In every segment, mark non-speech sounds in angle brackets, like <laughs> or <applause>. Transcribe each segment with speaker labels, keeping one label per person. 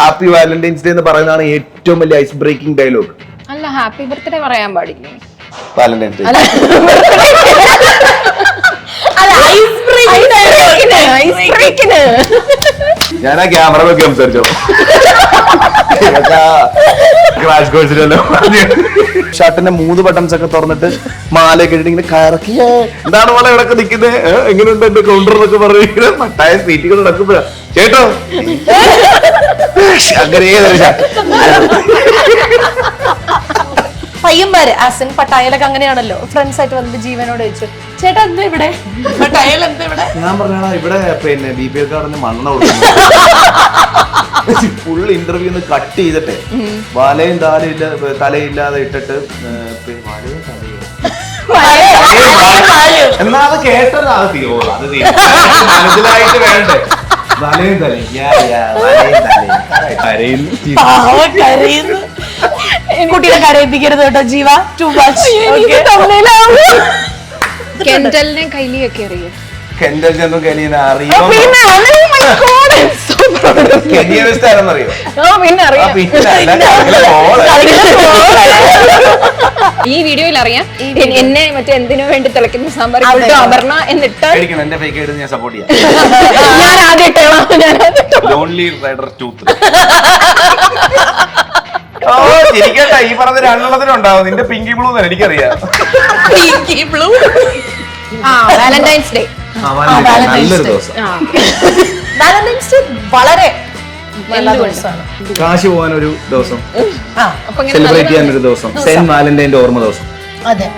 Speaker 1: Happy Valentine's day എന്ന് പറയുന്നതാണ് ഏറ്റവും വലിയ ഐസ് ബ്രേക്കിംഗ് ഡയലോഗ്
Speaker 2: അല്ല ഹാപ്പി ബർത്ത്ഡേ പറയാൻ പാടില്ലേ?
Speaker 1: വാലന്റൈൻസ് ഡേ ഞാൻ ആ ക്യാമറ നോക്കി സംസാരിച്ചോ ക്രാഷ് കോഴ്സിലല്ലോ ഷർട്ടിന്റെ മൂന്ന് ബട്ടൺസ് ഒക്കെ തുറന്നിട്ട് മാലയൊക്കെ ഇട്ടിട്ട് ഇങ്ങനെ കറക്കിയ എന്താണ് മോളെ ഇവിടെ നിൽക്കുന്നത് എങ്ങനെയുണ്ട് എന്റെ കൗണ്ടർ എന്നൊക്കെ പറഞ്ഞു മട്ടായ സീറ്റുകൾ നടക്കുമ്പോഴാ. ചേട്ടോ? അങ്ങനെ
Speaker 3: പയ്യന്മാര് ആസിൻ പട്ടായലൊക്കെ അങ്ങനെയാണല്ലോ. ഫ്രണ്ട്സ് ആയിട്ട് വന്നിട്ട് ജീവനോട് ചോദിച്ചു ചേട്ടാ എന്താ ഇവിടെ? പട്ടായൽ എന്താ ഇവിടെ?
Speaker 1: ഞാൻ പറഞ്ഞാ ഇവിടെ പിന്നെ ബി പി എൽ കാർഡിന് മണ്ണെണ്ണ ഫുൾ ഇന്റർവ്യൂന്ന് കട്ട് ചെയ്തിട്ട് വലയും താലും ഇല്ല തലയില്ലാതെ ഇട്ടിട്ട് വലയും തലയും? എന്നാ അത് കേട്ടത് അത് തീരുമോ അത് തീരും മനസ്സിലായിട്ട് വേണ്ടേ? വലയും dale, ya, ya, dale, dale. കരയുന്നു.
Speaker 3: പാവം കരയുന്നു കുട്ടിയെ കരയിപ്പിക്കരുത് കേട്ടോ ജീവ. ടു മച്ച്
Speaker 2: കെൻഡലിനെ കയ്യിലൊക്കെ അറിയും?
Speaker 1: കെൻഡൽ കെനിയനെ അറിയോ? കെനിയ വെസ്റ്റ് ആരെന്നറിയോ
Speaker 2: പിന്നെ <laughs>
Speaker 1: ആ,
Speaker 2: അറിയാം.
Speaker 1: പിന്നെ അല്ല, കരകിലെ മോൾ.
Speaker 2: ഈ വീഡിയോയിൽ അറിയാം എൻ- എന്നെ മറ്റേ എന്തിനു വേണ്ടി തിളയ്ക്കുന്ന സാമ്പാർ
Speaker 3: അതെ.
Speaker 2: അപർണ എന്നിട്ട്
Speaker 1: പേടിക്കണം എന്റെ ഫേക്ക് ആയിട്ട് ഞാൻ സപ്പോർട്ട് ചെയ്യാം.
Speaker 2: ഞാൻ ആദ്യം ഇട്ടോളാം ഞാൻ ആദ്യം ഇട്ടോളാം.
Speaker 1: ലോൺലി റൈഡർ ടൂത്ത് ഓ ചിരിക്കട്ടെ ഈ പറഞ്ഞ രണ്ടെണ്ണത്തിനുണ്ടാവും. നിന്റെ പിങ്കി ബ്ലൂ എനിക്കറിയാം.
Speaker 2: ആ വാലന്റൈൻസ് ഡേ
Speaker 1: നല്ലൊരു ദിവസം.
Speaker 2: ആ
Speaker 3: വാലന്റൈൻസ് ഡേ വളരെ നല്ല ദിവസമാണ്.
Speaker 1: കാശ് പോകാൻ ഒരു ദിവസം.
Speaker 3: ആ
Speaker 2: അപ്പൊ ഇങ്ങനെ
Speaker 1: സെലിബ്രേറ്റ് ചെയ്യാൻ ഒരു ദിവസം. സെന്റ് വാലന്റൈന്റെ ഓർമ്മ ദിവസം.
Speaker 3: അതെ.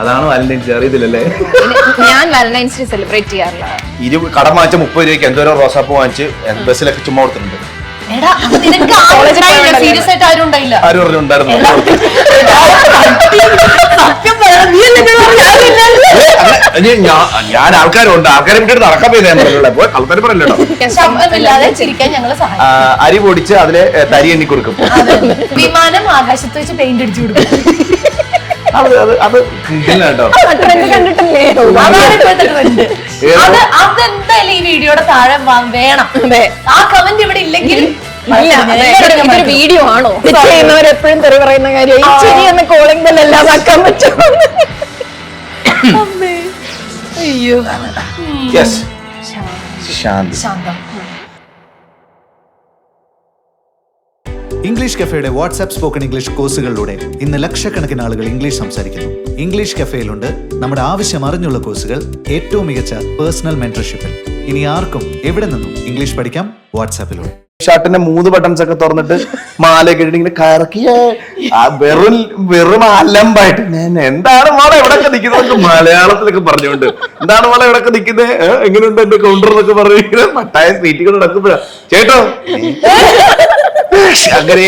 Speaker 1: അതാണ് വാലന്റൈൻസ് അറിയത്തില്ലല്ലേ?
Speaker 2: ഞാൻ വാലന്റൈൻസ് ഡേ സെലിബ്രേറ്റ് ചെയ്യാറില്ല.
Speaker 1: ഇരു കടം വാങ്ങിച്ച മുപ്പത് രൂപയ്ക്ക് എന്തോരോ റോസാപ്പ് വാങ്ങിച്ച് ബസ്സിലൊക്കെ ചുമ്മാ കൊടുത്തിട്ടുണ്ട്.
Speaker 3: സീരിയസ് ആയിട്ട് ആരും ഉണ്ടായില്ല?
Speaker 1: ആരും. ഞാൻ ആൾക്കാരുണ്ട് ആൾക്കാരെ വിട്ടിട്ട് നടക്കാൻ പോയി ആൾക്കാർ പറയല്ലോ
Speaker 3: ചിരിക്കാൻ ഞങ്ങൾ സഹായിക്കും.
Speaker 1: അരി പൊടിച്ച് അതിലെ തരി എണ്ണി കൊടുക്കും
Speaker 3: വിമാനം ആകാശത്ത് വെച്ച് പെയിന്റ് അടിച്ചു കൊടുക്കും.
Speaker 1: അത് അത് അത് കിട്ടില്ല കേട്ടോ.
Speaker 2: കണ്ടിട്ടില്ലേ?
Speaker 3: അതാണ് ഇപ്പോഴത്തെ ട്രെൻഡ് അത് അതെന്തായാലും ഈ വീഡിയോയുടെ താഴെ വേണം. ആ കമന്റ് ഇവിടെ ഇല്ലെങ്കിൽ
Speaker 2: വീഡിയോ ആണോ? ചെയ്യുന്നവർ എപ്പോഴും തെറി പറയുന്ന കാര്യം ഈ ചിരി എന്ന കോളിംഗ് ബെൽ എല്ലാം ആക്കാൻ പറ്റും
Speaker 3: അമ്മേ. അയ്യോ.
Speaker 1: ശാന്തം.
Speaker 4: ഇംഗ്ലീഷ് കഫേയുടെ വാട്സാപ്പ് സ്പോക്കൺ ഇംഗ്ലീഷ് കോഴ്സുകളിലൂടെ ഇന്ന് ലക്ഷക്കണക്കിന് ആളുകൾ ഇംഗ്ലീഷ് സംസാരിക്കുന്നു. ഇംഗ്ലീഷ് കഫേയിലുണ്ട് നമ്മുടെ ആവശ്യം അറിഞ്ഞുള്ള കോഴ്സുകൾ ഏറ്റവും മികച്ച പേഴ്സണൽ മെന്റർഷിപ്പിൽ ഇനി ആർക്കും എവിടെ നിന്നും ഇംഗ്ലീഷ് പഠിക്കാം? വാട്സാപ്പിലൂടെ
Speaker 1: ഷർട്ടിന്റെ മൂന്ന് ബട്ടൺസ് ഒക്കെ തുറന്നിട്ട് മാലയൊക്കെ ഇട്ടിട്ട് ഇങ്ങനെ കറക്കിയ വെറും വെറും അലമ്പായിട്ട്. ഞാൻ എന്താണ് മോളെ എവിടെയൊക്കെ നിൽക്കുന്നത് മലയാളത്തിലൊക്കെ പറഞ്ഞുകൊണ്ട്. എന്താണ് മോളെ എവിടെയൊക്കെ നിൽക്കുന്നത് എങ്ങനെയുണ്ട് എന്റെ കൗണ്ടർ എന്നൊക്കെ പറഞ്ഞു മട്ടായ സീറ്റുകൾ നടക്കുമ്പോഴാ. ചേട്ടോ അങ്ങനെ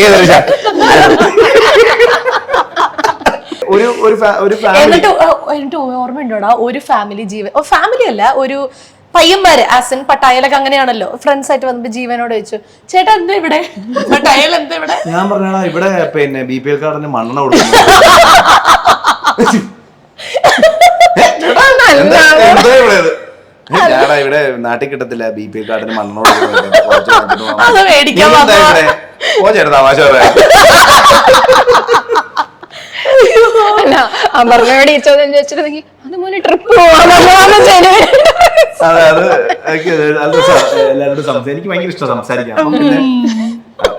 Speaker 1: ഒരു ഒരു ഒരു
Speaker 3: എന്നിട്ട് എന്നിട്ട് ഓർമ്മയുണ്ടോടാ? ഒരു ഫാമിലി ജീവൻ ഫാമിലി അല്ല ഒരു പയ്യന്മാര് ആസൻ പട്ടായലൊക്കെ അങ്ങനെയാണല്ലോ. ഫ്രണ്ട്സ് ആയിട്ട് വന്നപ്പോ ജീവനോട് ചോദിച്ചു ചേട്ടാ എന്താ ഇവിടെ? പട്ടായൽ എന്താ ഇവിടെ?
Speaker 1: ഞാൻ പറഞ്ഞാ ഇവിടെ പിന്നെ ബി പി എൽ കാർഡിന് മണ്ണെണ്ണ കൊടുക്കുന്നു. <laughs> എന്താ എന്താ ഇവിടെ ഞാടാ ഇവിടെ നാട്ടിൽ കിട്ടത്തില്ല. ബി പി കാർഡിന് മണ്ണോട്.
Speaker 3: അത് മേടിക്കാൻ വന്നതാ.
Speaker 1: പോ ചേട്ടാ തമാശ പറയാം.
Speaker 2: അല്ല അപർണയോട് ഈ ചോദ്യം ചോദിച്ചിരുന്നെങ്കിൽ അത് മോനെ ട്രിപ്പ് പോവാന്ന് ശരി
Speaker 1: അതെ അത് എനിക്ക് അത് സ- എല്ലാവരോടും സംസാരിക്കും എനിക്ക് ഭയങ്കര ഇഷ്ടം സംസാരിക്കാം അപ്പം പിന്നെ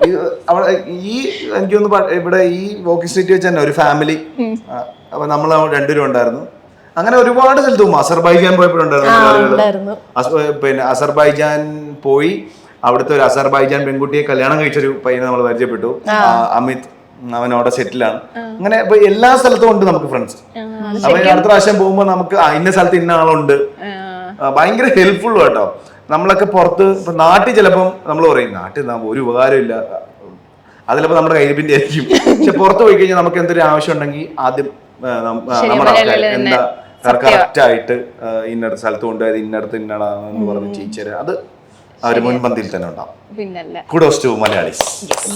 Speaker 1: ഇത് അവിടെ ഈ എനിക്കൊന്ന് ഇവിടെ ഈ വോക്കിംഗ് സ്ട്രീറ്റ് വെച്ച് തന്നെ ഒരു ഫാമിലി അപ്പൊ നമ്മൾ രണ്ടുപേരും ഉണ്ടായിരുന്നു. അങ്ങനെ ഒരുപാട് സ്ഥലത്ത് പോകും അസർബൈജാൻ പോയപ്പോഴുണ്ടായിരുന്നു. പിന്നെ അസർബൈജാൻ പോയി. അവിടുത്തെ ഒരു അസർബൈജാൻ പെൺകുട്ടിയെ കല്യാണം കഴിച്ചൊരു പയ്യനെ നമ്മൾ പരിചയപ്പെട്ടു. അമിത് അവൻ അവിടെ സെറ്റിലാണ്. അങ്ങനെ ഇപ്പൊ എല്ലാ സ്ഥലത്തും ഉണ്ട് നമുക്ക് ഫ്രണ്ട്സ് അപ്പൊ അടുത്ത പ്രാവശ്യം പോകുമ്പോ നമുക്ക് ഇന്ന സ്ഥലത്ത് ഇന്ന ആളുണ്ട്. ഭയങ്കര ഹെൽപ്ഫുൾ കേട്ടോ നമ്മളൊക്കെ പുറത്ത് ഇപ്പൊ നാട്ടിൽ ചിലപ്പം നമ്മൾ പറയും നാട്ടിൽ ഒരു ഉപകാരം ഇല്ല. അതിലപ്പോ നമ്മുടെ പിന്നെ ആയിരിക്കും പക്ഷെ പുറത്ത് പോയി കഴിഞ്ഞാൽ നമുക്ക് എന്തൊരു ആവശ്യം ഉണ്ടെങ്കിൽ ആദ്യം നമ്മുടെ എന്താ കറക്റ്റ് ആയിട്ട് ഇന്നടത്ത് സ്ഥലത്ത് കൊണ്ടുപോയത് ഇന്നടത്ത് ഇന്നടാന്ന് പറഞ്ഞ് ടീച്ചർ അത് അവർ മുൻപന്തിയിൽ തന്നെ ഉണ്ടാവും.
Speaker 2: പിന്നല്ല.
Speaker 1: Kudos to Malayalees.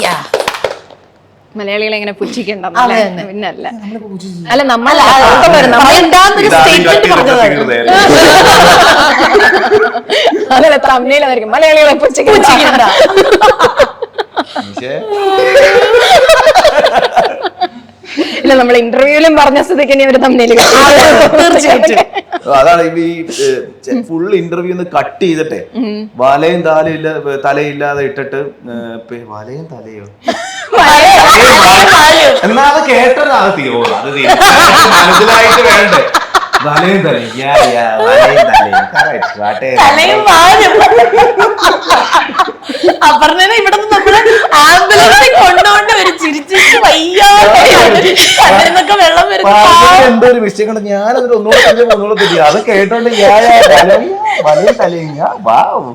Speaker 3: Yeah.
Speaker 2: മലയാളികളെ എങ്ങനെ പുച്ഛിക്കണ്ട. പിന്നല്ല. അല്ല നമ്മൾ അതല്ല തമ്മിലായിരിക്കും മലയാളികളെ പുച്ഛിക്കണ്ട. <laughs> ഇല്ല നമ്മൾ ഇന്റർവ്യൂലും പറഞ്ഞ സ്ഥിതിക്ക് ഇനി ഒരു തമ്മിൽ
Speaker 3: തീർച്ചയായിട്ടും.
Speaker 1: അതാണ് ഈ ഫുൾ ഇന്റർവ്യൂ കട്ട് ചെയ്തിട്ടെ. വലയും താലയും ഇല്ല തലയില്ലാതെ ഇട്ടിട്ട് പേ- വലയും തലയോ? എന്നാ അത് അത് മനസ്സിലായിട്ട് വേണ്ടേ? വലയും തലയും യാ, യാ, വലയും തലയും.
Speaker 3: തലയും അപർണനെ ഇവിടെ നിന്ന് നമ്മൾ ആംബുലൻസിൽ കൊണ്ടുകൊണ്ട് വരും ചിരിച്ചിട്ട് വയ്യാന്നൊക്കെ വെള്ളം വരുന്നു
Speaker 1: പറഞ്ഞത് എന്തോ ഒരു മിസ്റ്റേക്ക് കൊണ്ട്. ഞാൻ അതിൽ ഒന്നുകൂടെ തന്നെ ഒന്നുകൂടെ തിരികെ അത് കേട്ടോണ്ട് വലിയ യാ, വലയും വലയും തലയും യാ, വാവ്.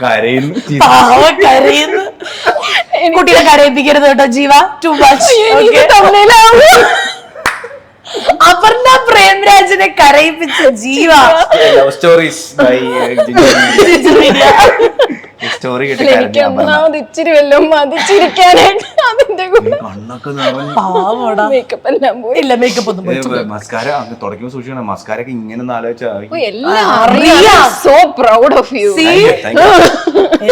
Speaker 1: കരയുന്നു
Speaker 3: കരയുന്നു. കുട്ടിയെ കരയിപ്പിക്കരുത് കേട്ടോ ജീവ. ടു മച്ച് അപർണ പ്രേംരാജിനെ കരയിപ്പിച്ച Jeeva.
Speaker 1: Love stories by story
Speaker 2: എനിക്ക്. ഒന്നാമത് ഇച്ചിരി വല്ലതും മതിച്ചിരിക്കാനായിട്ട് അതിന്റെ കൂടെ
Speaker 1: കണ്ണൊക്കെ
Speaker 3: പാവോടാ.
Speaker 2: മേക്കപ്പ് എല്ലാം പോയി.
Speaker 3: ഇല്ല മേക്കപ്പ് ഒന്നും പോയി
Speaker 1: മസ്കാര സൂക്ഷിക്കണം. ഒക്കെ ഇങ്ങനെ ഒന്ന് ആലോചിച്ചാ
Speaker 2: ഓ, എല്ലാം അറിയാം. സോ പ്രൗഡ് ഓഫ് യു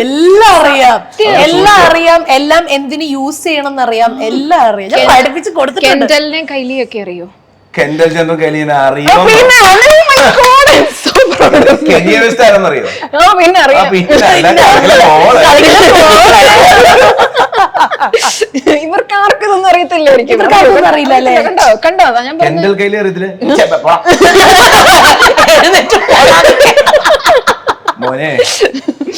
Speaker 3: എല്ലാം അറിയാം. എല്ലാം അറിയാം. എല്ലാം എന്തിന് യൂസ് ചെയ്യണം എന്നറിയാം എല്ലാം അറിയാം. ഞാൻ പഠിപ്പിച്ച് കൊടുത്തിട്ടുണ്ട്.
Speaker 2: കെൻഡലിനെ കൈലിയൊക്കെ അറിയോ?
Speaker 1: കെൻഡൽ ചന്ദ്രൻ കെലിയനെ അറിയോ. കെനിയ വെസ്റ്റ് ആരെന്നറിയോ
Speaker 2: പിന്നെ. ഇവർക്ക് ആർക്കും ഇതൊന്നും
Speaker 3: അല്ലേ?
Speaker 2: കണ്ടോ? കണ്ടോ? അതാ ഞാൻ
Speaker 1: കെൻഡൽ കെലി അറിയത്തില്ല? <laughs> <laughs> <laughs> മോനെ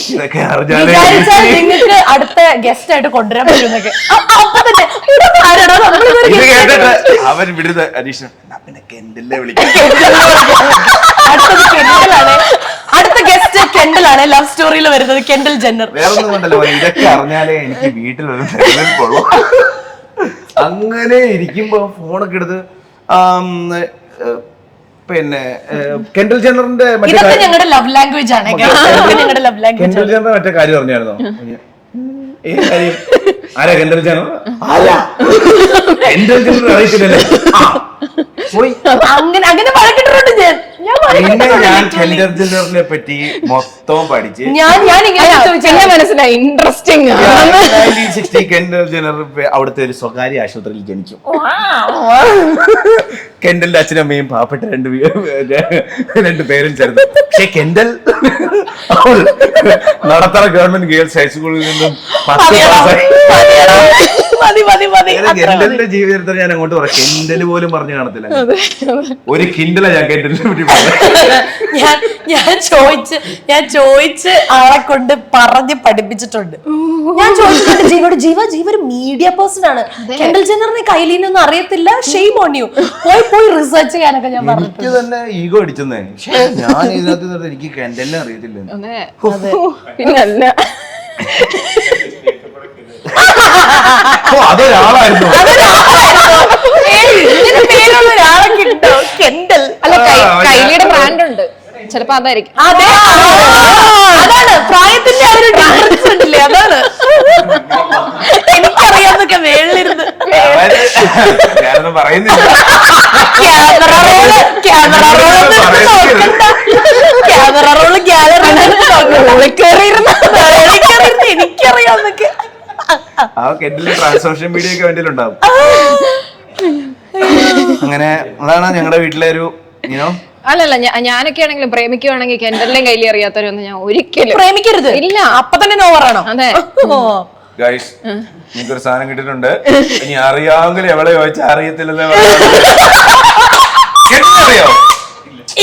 Speaker 1: ഇതൊക്കെ അറിഞ്ഞാലേ
Speaker 3: വിചാരിച്ചാൽ നിങ്ങൾക്ക് അടുത്ത ഗസ്റ്റ് ആയിട്ട് കൊണ്ടുവരാൻ പറ്റുന്നൊക്കെ അപ്പൊ തന്നെ ഇതൊക്കെ ആരാടാ? നമ്മളിതൊരു
Speaker 1: ഇത്
Speaker 3: guest ആയിട്ട്
Speaker 1: കേട്ടിട്ട് അവൻ വിടുന്ന "എന്നാ പിന്നെ കെൻഡലിനെ വിളിക്കാം. <laughs>
Speaker 3: അടുത്തത് കെൻഡലാണ്. അടുത്ത ഗസ്റ്റ് കെൻഡലാണ് ലവ് സ്റ്റോറിയിൽ വരുന്നത് കെൻഡൽ ജെന്നർ.
Speaker 1: വേറൊന്നും കൊണ്ടല്ലോ മോനെ, ഇതൊക്കെ അറിഞ്ഞാലേ എനിക്ക് വീട്ടിൽ ഒരു നിലനിൽപ്പുള്ളൂ അങ്ങനെ ഇരിക്കുമ്പോ ഫോണൊക്കെ എടുത്ത് ആം, ഏ, പിന്നെ കെൻഡൽ ജെന്നറിന്റെ മറ്റേ
Speaker 3: ഇതൊക്കെ
Speaker 1: കാര്യം-
Speaker 3: ഞങ്ങളുടെ ലവ് ലാംഗ്വേജ് ആണ് ഞങ്ങളുടെ ലവ് ലാംഗ്വേജ്
Speaker 1: കെൻഡൽ ജെന്നർ മറ്റേ കാര്യം പറഞ്ഞായിരുന്നോ? ഏ കാര്യം ആരാ കെൻഡൽ ജെന്നർ അല്ല കെൻഡൽ ജെന്നർ പോയി.
Speaker 3: അങ്ങനെ അങ്ങനെ ഞാൻ ഞാൻ.
Speaker 1: പിന്നെ ഞാൻ. കെൻഡൽ പറ്റി മൊത്തം പഠിച്ച്
Speaker 3: ഞാൻ ഞാൻ ഇങ്ങനെ
Speaker 2: മനസ്സിലായി. ഇൻട്രസ്റ്റിംഗ്
Speaker 1: കെൻഡൽ ജെന്നർ അവിടുത്തെ ഒരു സ്വകാര്യ ആശുപത്രിയിൽ ജനിച്ചു. കെൻഡലിന്റെ അച്ഛനും അമ്മയും പാവപ്പെട്ട രണ്ട് വീ- രണ്ട് പേരും ചേർന്ന്. പക്ഷെ കെൻഡൽ അവൾ നടത്തറ ഗവൺമെന്റ് ഗേൾസ് ഹൈസ്കൂളിൽ നിന്നും പത്ത്. കെൻഡലിന്റെ ജീവിതത്തിൽ ഞാൻ അങ്ങോട്ട് പറയാം കെൻഡൽ പോലും പറഞ്ഞു കാണത്തില്ല. ഒരു കിൻഡല ഞാൻ കെൻഡലിനെ പറ്റി <laughs>
Speaker 3: ഞാൻ ഞാൻ ചോദിച്ച് ഞാൻ ചോദിച്ച് ആളെ കൊണ്ട് പറഞ്ഞ് പഠിപ്പിച്ചിട്ടുണ്ട്. ഞാൻ ചോദിച്ചിട്ടുണ്ട് ജീവയോട് ജീവ ജീവ ഒരു മീഡിയ പേഴ്സൺ ആണ്. കെണ്ടൽ ജനറിനെ കയ്യിൽ കയ്യിലൊന്നും അറിയത്തില്ല. ഷെയ് ഓൺ യു പോയി പോയി റിസർച്ച് ചെയ്യാനൊക്കെ ഞാൻ പറഞ്ഞു
Speaker 1: എനിക്ക് തന്നെ ഈഗോ അടിച്ചെന്നേ. ഞാൻ ഇതിനകത്ത് എനിക്ക് കെണ്ടലിനെ അറിയത്തില്ല
Speaker 2: പിന്നല്ല.
Speaker 1: അതൊരാളായിരുന്നു.
Speaker 3: ഏയ്, ഇങ്ങനെ പേരുള്ള ഒരാളെ കിട്ടോ? കെൻഡൽ
Speaker 2: അല്ല കൈ-
Speaker 1: ആ, ഞാൻ-
Speaker 2: കൈലിയുടെ ബ്രാൻഡ് ഉണ്ട്. ചിലപ്പോ അതായിരിക്കും.
Speaker 3: അതെ. അതാണ്. പ്രായത്തിന്റെ ആ ഒരു ഡിഫറൻസ് ഉണ്ടല്ലേ? അതാണ്. എനിക്കറിയാന്നൊക്കെ മേളിലിരുന്ന്.
Speaker 1: ഞാനൊന്നും പറയുന്നില്ല.
Speaker 3: Camera roll camera roll camera roll gallery എനിക്കറിയാന്നൊക്കെ
Speaker 1: ആ കെൻഡിലെ ട്രാൻസ്ഫോർമേഷൻ വീഡിയോ ഒക്കെ വേണ്ടിയിട്ടുണ്ടാവും ഉണ്ടാവും അങ്ങനെ അതാണ് ഞങ്ങളുടെ വീട്ടിലെ ഒരു യൂനോ
Speaker 2: അല്ലല്ല ഞാ- ഞാനൊക്കെ ആണെങ്കിലും പ്രേമിക്കുവാണെങ്കിൽ കെൻഡലിനെയും കയ്യിൽ അറിയാത്തവരൊന്നും ഞാൻ ഒരിക്കലും
Speaker 3: പ്രേമിക്കരുത്.
Speaker 2: ഇല്ല.
Speaker 3: അപ്പൊ തന്നെ നോവറാണോ
Speaker 2: അതെ.
Speaker 3: ഓ.
Speaker 1: ഗൈസ് എനിക്കൊരു സാധനം കിട്ടിയിട്ടുണ്ട്. ഇനി അറിയാമെങ്കിൽ എവിടെ ചോദിച്ചാൽ അറിയത്തില്ലെന്ന് അറിയോ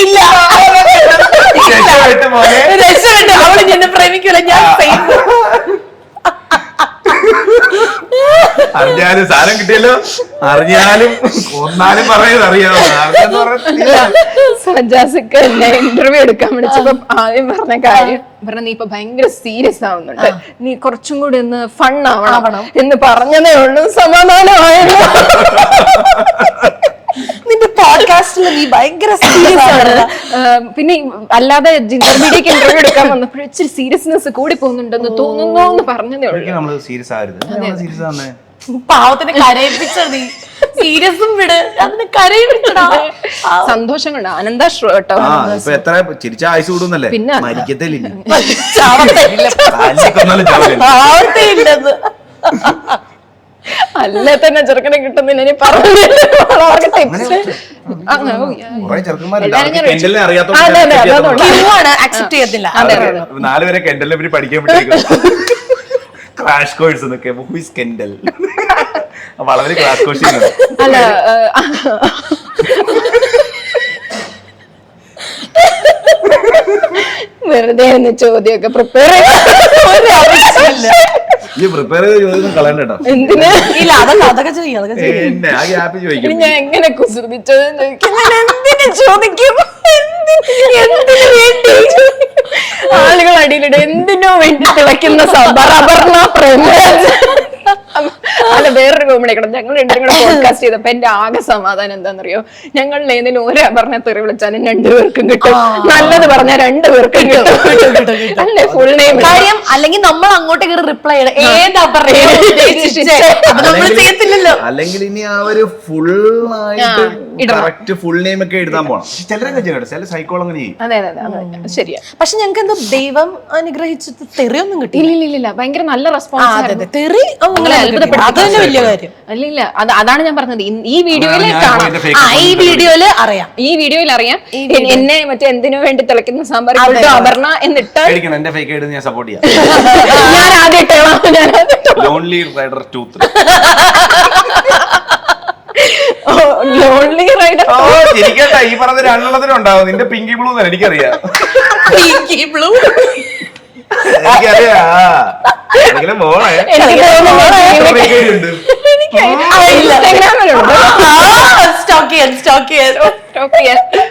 Speaker 3: ഇല്ല.
Speaker 1: രക്ഷപ്പെട്ട് മോനെ
Speaker 3: രക്ഷപ്പെട്ടു അവൾ നിന്നെ പ്രേമിക്കൂല. ഞാൻ
Speaker 1: അറിഞ്ഞാലും സാധനം കിട്ടിയല്ലോ. അറിഞ്ഞാലും കൊന്നാലും പറയുന്നത് അറിയാമോ.
Speaker 2: സജാസിക്ക് എന്നെ ഇന്റർവ്യൂ എടുക്കാൻ വിളിച്ചപ്പോ ആദ്യം പറഞ്ഞ കാര്യം പറഞ്ഞ നീ ഇപ്പൊ ഭയങ്കര സീരിയസ് ആവുന്നുണ്ട്. നീ കുറച്ചും കൂടി ഒന്ന് ഫൺ ആവണം. എന്ന് പറഞ്ഞതേ ഉള്ളൂ. സമാധാനമായല്ലോ. <laughs>
Speaker 3: നിന്റെ പോഡ്കാസ്റ്റിൽ നീ ഭയങ്കര സീരിയസ് ആണ്.
Speaker 2: പിന്നെ അല്ലാതെ ജിഞ്ചർ മീഡിയക്ക് ഇന്റർവ്യൂ എടുക്കാൻ വന്നപ്പോൾ ഇച്ചിരി സീരിയസ്നെസ് കൂടി പോകുന്നുണ്ടെന്ന് തോന്നുന്നു എന്ന് പറഞ്ഞതേ ഉള്ളൂ.
Speaker 1: സീരിയസ് ആവരുത്.
Speaker 3: പാവത്തിന് കരയിപ്പിച്ച നീ. സീരിയസും വിട്. അതിന് കരയിപ്പിച്ചടാ.
Speaker 2: സന്തോഷം കൊണ്ട് ആനന്ദാശ്രു കേട്ടോ.
Speaker 1: എത്ര ചിരിച്ച ആയുസ് കൂടുന്നല്ലേ?
Speaker 2: പിന്നെ.
Speaker 1: മരിക്കത്തില്ല
Speaker 2: അല്ലേ തന്നെ ചെറുക്കനെ കിട്ടുന്നില്ല ഇനി പറഞ്ഞു അവർക്ക് ടെൻഷൻ
Speaker 1: കുറെ ചെറുക്കന്മാരുണ്ട്.
Speaker 2: എല്ലാരും ഞാൻ
Speaker 1: അവർക്ക് കെൻഡലിനെ
Speaker 2: അതെ, അതെ,
Speaker 1: അറിയാത്ത
Speaker 3: ആണ് അക്സെപ്റ്റ് ചെയ്യത്തില്ല.
Speaker 1: നാലുപേരെ കെൻഡലിനെ പറ്റി പഠിക്കാൻ പറ്റിയിരിക്കും ക്രാഷ് കോഴ്സ് എന്നൊക്കെ. ഹൂസ് കെൻഡൽ <laughs> വളരെ ക്രാഷ് കോഴ്സ്
Speaker 2: അല്ല വെറുതെ ചോദ്യമൊക്കെ പ്രിപ്പയർ <laughs>
Speaker 1: ഈ പ്രിപ്പയർ ചെയ്ത് ചോദിക്കും കളയണ്ട കേട്ടോ.
Speaker 2: എന്തിനാ?
Speaker 3: ഇല്ല അതൊക്കെ അതൊക്കെ ചെയ്യും അതൊക്കെ ചെയ്യും.
Speaker 1: എന്നെ ആ ഗ്യാപ്പ്
Speaker 2: ഇനി ഞാൻ എങ്ങനെ കുസൃതി ചോദ്യം ചോദിക്കും. ഞാൻ എന്തിനു ചോദിക്കും? എന്തിന് എന്തിനു വേണ്ടി? ആളുകൾ അടിയിലിടെ. എന്തിനോ വേണ്ടി തിളയ്ക്കുന്ന സബറബർണ പ്രേമരാജ്. അല്ല വേറൊരു കോമഡി ഞങ്ങൾ രണ്ടും കൂടെ പോഡ്കാസ്റ്റ് ചെയ്തപ്പോ എന്റെ ആകെ സമാധാനം എന്താണെന്നറിയോ ഞങ്ങൾ ഏതെങ്കിലും ഒരു അപർണ തെറി വിളിച്ചാലും രണ്ടുപേർക്കും കിട്ടും. നല്ലത് പറഞ്ഞാൽ രണ്ടുപേർക്കും കിട്ടും അല്ലേ? ഫുൾ നെയിം
Speaker 3: കാര്യം അല്ലെങ്കിൽ നമ്മൾ അങ്ങോട്ട് കയറി റിപ്ലൈ ചെയ്യണം ഏതാ പറയാ നമ്മൾ ചെയ്യത്തില്ലല്ലോ.
Speaker 1: അല്ലെങ്കിൽ ഇനി ആ ഒരു ഫുൾ കറക്റ്റ് ഫുൾ നെയിം ഒക്കെ എഴുതാൻ പോണം. ചിലരൊക്കെ ചെയ്യട്ടെ ചില സൈക്കോൾ അങ്ങനെ
Speaker 2: ശരിയാ.
Speaker 3: പക്ഷെ ഞങ്ങൾക്ക് എന്തോ ദൈവം അനുഗ്രഹിച്ചിട്ട് തെറിയൊന്നും കിട്ടി
Speaker 2: ഇല്ല ഇല്ല ഇല്ല ഭയങ്കര നല്ല റെസ്പോൺസ്
Speaker 3: തെറി. അത് തന്നെ വലിയ കാര്യം.
Speaker 2: അല്ല ഇല്ല അത് അതാണ് ഞാൻ പറഞ്ഞത്. ഈ
Speaker 1: വീഡിയോയിൽ
Speaker 2: കാണാം.
Speaker 3: ആ ഈ
Speaker 1: വീഡിയോയിൽ
Speaker 3: വീഡിയോയിൽ അറിയാം.
Speaker 2: ഈ വീഡിയോയിൽ അറിയാം. എന്നെ മറ്റേ എന്തിനു വേണ്ടി തിളയ്ക്കുന്ന സാമ്പാർ അപർണ എന്നിട്ട്
Speaker 1: പേടിക്കണം എന്റെ ഫേക്ക് ആയിട്ട് ഞാൻ സപ്പോർട്ട് ചെയ്യാം.
Speaker 2: ഞാൻ ആദ്യം ഞാൻ ആദ്യം
Speaker 1: ലോൺലി റൈഡർ
Speaker 2: ഓ,
Speaker 1: ഈ പറഞ്ഞ രണ്ടെണ്ണത്തിനുണ്ടാവും. നിന്റെ പിങ്കി ബ്ലൂ എന്ന് എനിക്കറിയാം. <laughs>
Speaker 3: പിങ്കി blue.
Speaker 1: എനിക്കറിയാ.